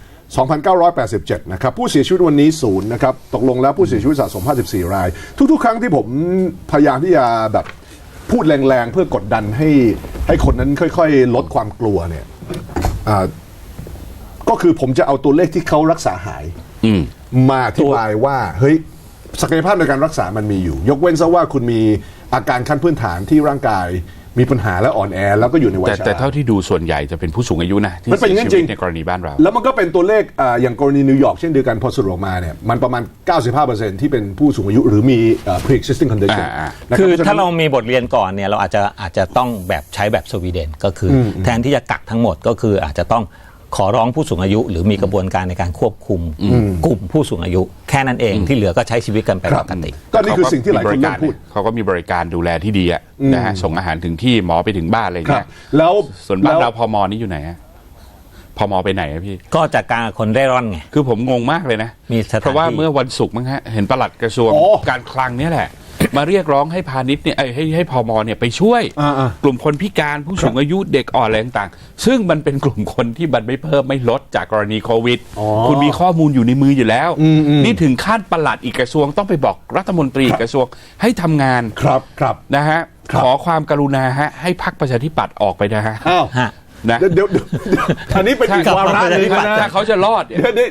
Speaker 2: 2,987 นะครับ ผู้เสียชีวิตวันนี้ศูนย์นะครับ ตกลงแล้วผู้เสียชีวิตสะสม 54 ราย ทุก ๆ ครั้งที่ผมพยายามที่จะแบบพูดแรง ๆ เพื่อกดดันให้ให้คนนั้นค่อย ๆ ลดความกลัวเนี่ยอ่า ก็คือผมจะเอาตัวเลขที่เขารักษาหาย
Speaker 1: อืม
Speaker 2: มาอธิบายว่า เฮ้ยศักยภาพในการรักษามันมีอยู่ ยกเว้นซะว่าคุณมีอาการขั้นพื้นฐานที่ร่างกายมีปัญหาและอ่อนแอ แล้วก็อยู่ในวัย
Speaker 1: แต่
Speaker 2: ชรา
Speaker 1: แต่เท่าที่ดูส่วนใหญ่จะเป็นผู้สูงอายุนะที่
Speaker 2: มันเป็นอย่างนั้น
Speaker 1: สีชีวิต
Speaker 2: จริง
Speaker 1: ในกรณีบ้านเรา
Speaker 2: แล้วมันก็เป็นตัวเลขอ่าอย่างกรณีนิวยอร์กเช่นเดียวกันพอสรุปออกมาเนี่ยมันประมาณ 95%ที่เป็นผู้สูงอายุหรือมีอ่า pre-existing condition
Speaker 1: อ่า
Speaker 2: นะ
Speaker 3: คือ
Speaker 2: พะฉะนั้น
Speaker 3: ถ้าเรามีบทเรียนก่อนเนี่ยเราอาจจะอาจจะต้องแบบใช้แบบสวีเดน ก็คืออแทนที่จะกักทั้งหมดก็คืออาจจะต้อง ขอร้องผู้สูงอายุ หรือมีกระบวนการในการควบคุมกลุ่มผู้สูงอายุ แค่นั้นเองที่เหลือก็ใช้ชีวิตกันไป
Speaker 2: ครั
Speaker 3: ป
Speaker 2: บ
Speaker 3: กติ
Speaker 2: ก็นี่คือสิ่งที่หลายคนเริ่มพูด
Speaker 1: เขาก็มีบริการดูแลที่ดีอะนะฮะส่งอาหารถึงที่หมอไปถึงบ้านอะไรอย่าง
Speaker 2: ครั
Speaker 1: เงี้
Speaker 2: บ
Speaker 1: ย
Speaker 2: แล้ว
Speaker 1: ส่วนบ้าน
Speaker 2: แล้ว
Speaker 1: เราพมนี่อยู่ไหนอะพมไปไหนอะพี่
Speaker 3: ก็จากการคนเร่ร่อนไง
Speaker 1: คือผมงงมากเลยนะ
Speaker 3: มีสถานที่
Speaker 1: เพราะว่าเมื่อวันศุกร์มั้งฮะเห็นปลัดกระทรวง
Speaker 2: อ๋อ
Speaker 1: การคลังเนี่ยแหละ มาเรียกร้องให้พาณิชย์เนี่ยเอ้ยให้ให้พมเนี่ยไปช่วย
Speaker 2: อ่าๆ
Speaker 1: กลุ่มคนพิการผู้สูงอายุเด็กอ่อนอะไรต่างๆ ซึ่งมันเป็นกลุ่มคนที่มันไม่เพิ่มไม่ลดจากกรณีโควิด
Speaker 2: อ๋อ
Speaker 1: คุณมีข้อมูลอยู่ในมืออยู่แล้วนี่ถึงขั้นปลัดอีกกระทรวงต้องไปบอกรัฐมนตรีอีกกระทรวงให้ทำงาน
Speaker 2: ครับครับ
Speaker 1: นะฮะ
Speaker 2: ครับ
Speaker 1: ขอความกรุณาฮะให้พักประชาธิปัตย์ออกไปนะฮะ
Speaker 2: อ้าว
Speaker 3: ฮะ
Speaker 1: นะ
Speaker 2: เดี๋ยวเดี๋ยวเดี๋ยวเดี๋ยวอันนี้เป็นอีก
Speaker 3: ถ้า
Speaker 2: วาระหนึ่ง
Speaker 3: ถ้า
Speaker 2: นะ
Speaker 1: ถ้าเขาจะรอดเนี่ย
Speaker 2: เดี๋ยวเดี๋ยว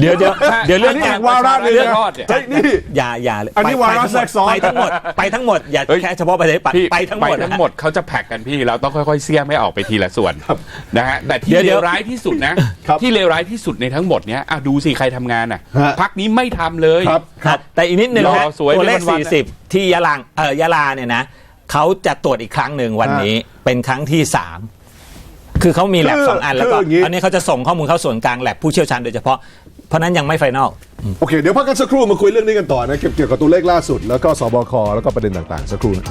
Speaker 3: เดี๋ยวเดี๋ยวเดี๋ยวเรื่อง
Speaker 2: อันนี้
Speaker 3: กา
Speaker 2: อี
Speaker 3: ร
Speaker 2: กวาระหนึ่ง
Speaker 1: เรื่อง
Speaker 2: นะ
Speaker 1: รอดเนี่ย
Speaker 2: เฮ้ยนี่
Speaker 3: อย่าอย่า
Speaker 2: อันนี้
Speaker 3: ไป
Speaker 2: วาระ
Speaker 3: ไป
Speaker 2: แทรกซ้อน
Speaker 3: ไปทั้งหมดไปทั้งหมดอย่า
Speaker 1: เฮ้ย
Speaker 3: แค่เฉพาะประชาธิปัตย์
Speaker 1: พี่
Speaker 3: ไปทั้งหมด
Speaker 1: ไปทั้งหมดเขาจะแพ็กกันพี่เราต้องค่อยๆเสี่ยไม่ออกไปทีละส่วนนะฮะแต่ที่
Speaker 3: เดี๋ยว
Speaker 1: เล
Speaker 3: เดี๋ยว
Speaker 1: วร้ายที่สุดนะครับที่เลวร้ายที่สุดในทั้งหมดเนี้ยอะดูสิใครทำงานอะ
Speaker 2: ฮะ
Speaker 1: พักนี้ไม่ทำเลย
Speaker 2: ครับ
Speaker 3: ครับแต่อีกนิดหนึ่ง
Speaker 1: รอ
Speaker 3: นะ
Speaker 1: สวย
Speaker 3: ตัวเลข
Speaker 1: เป็นวันๆนะ
Speaker 3: 40 ที่ยะลางเออยะลาเนี่ยนะเขาจะตรวจอีกครั้งหนึ่งวันนี้เป็นครั้งที่3คือเขามีแลบ
Speaker 2: คือ
Speaker 3: สองอันแล้วก็
Speaker 2: คืออย่างงี้
Speaker 3: อันนี้เขาจะส่งข้อมูลเข้าส่วนกลางแลบผู้เชี่ยวชาญโดยเฉพาะ เพราะนั้นยังไม่ไฟนอล
Speaker 2: โอเค เดี๋ยวพักกันสักครู่มาคุยเรื่องนี้กันต่อนะเกี่ยวกับตัวเลขล่าสุดแล้วก็สบคแล้วก็ประเด็นต่างๆสักครู่นะ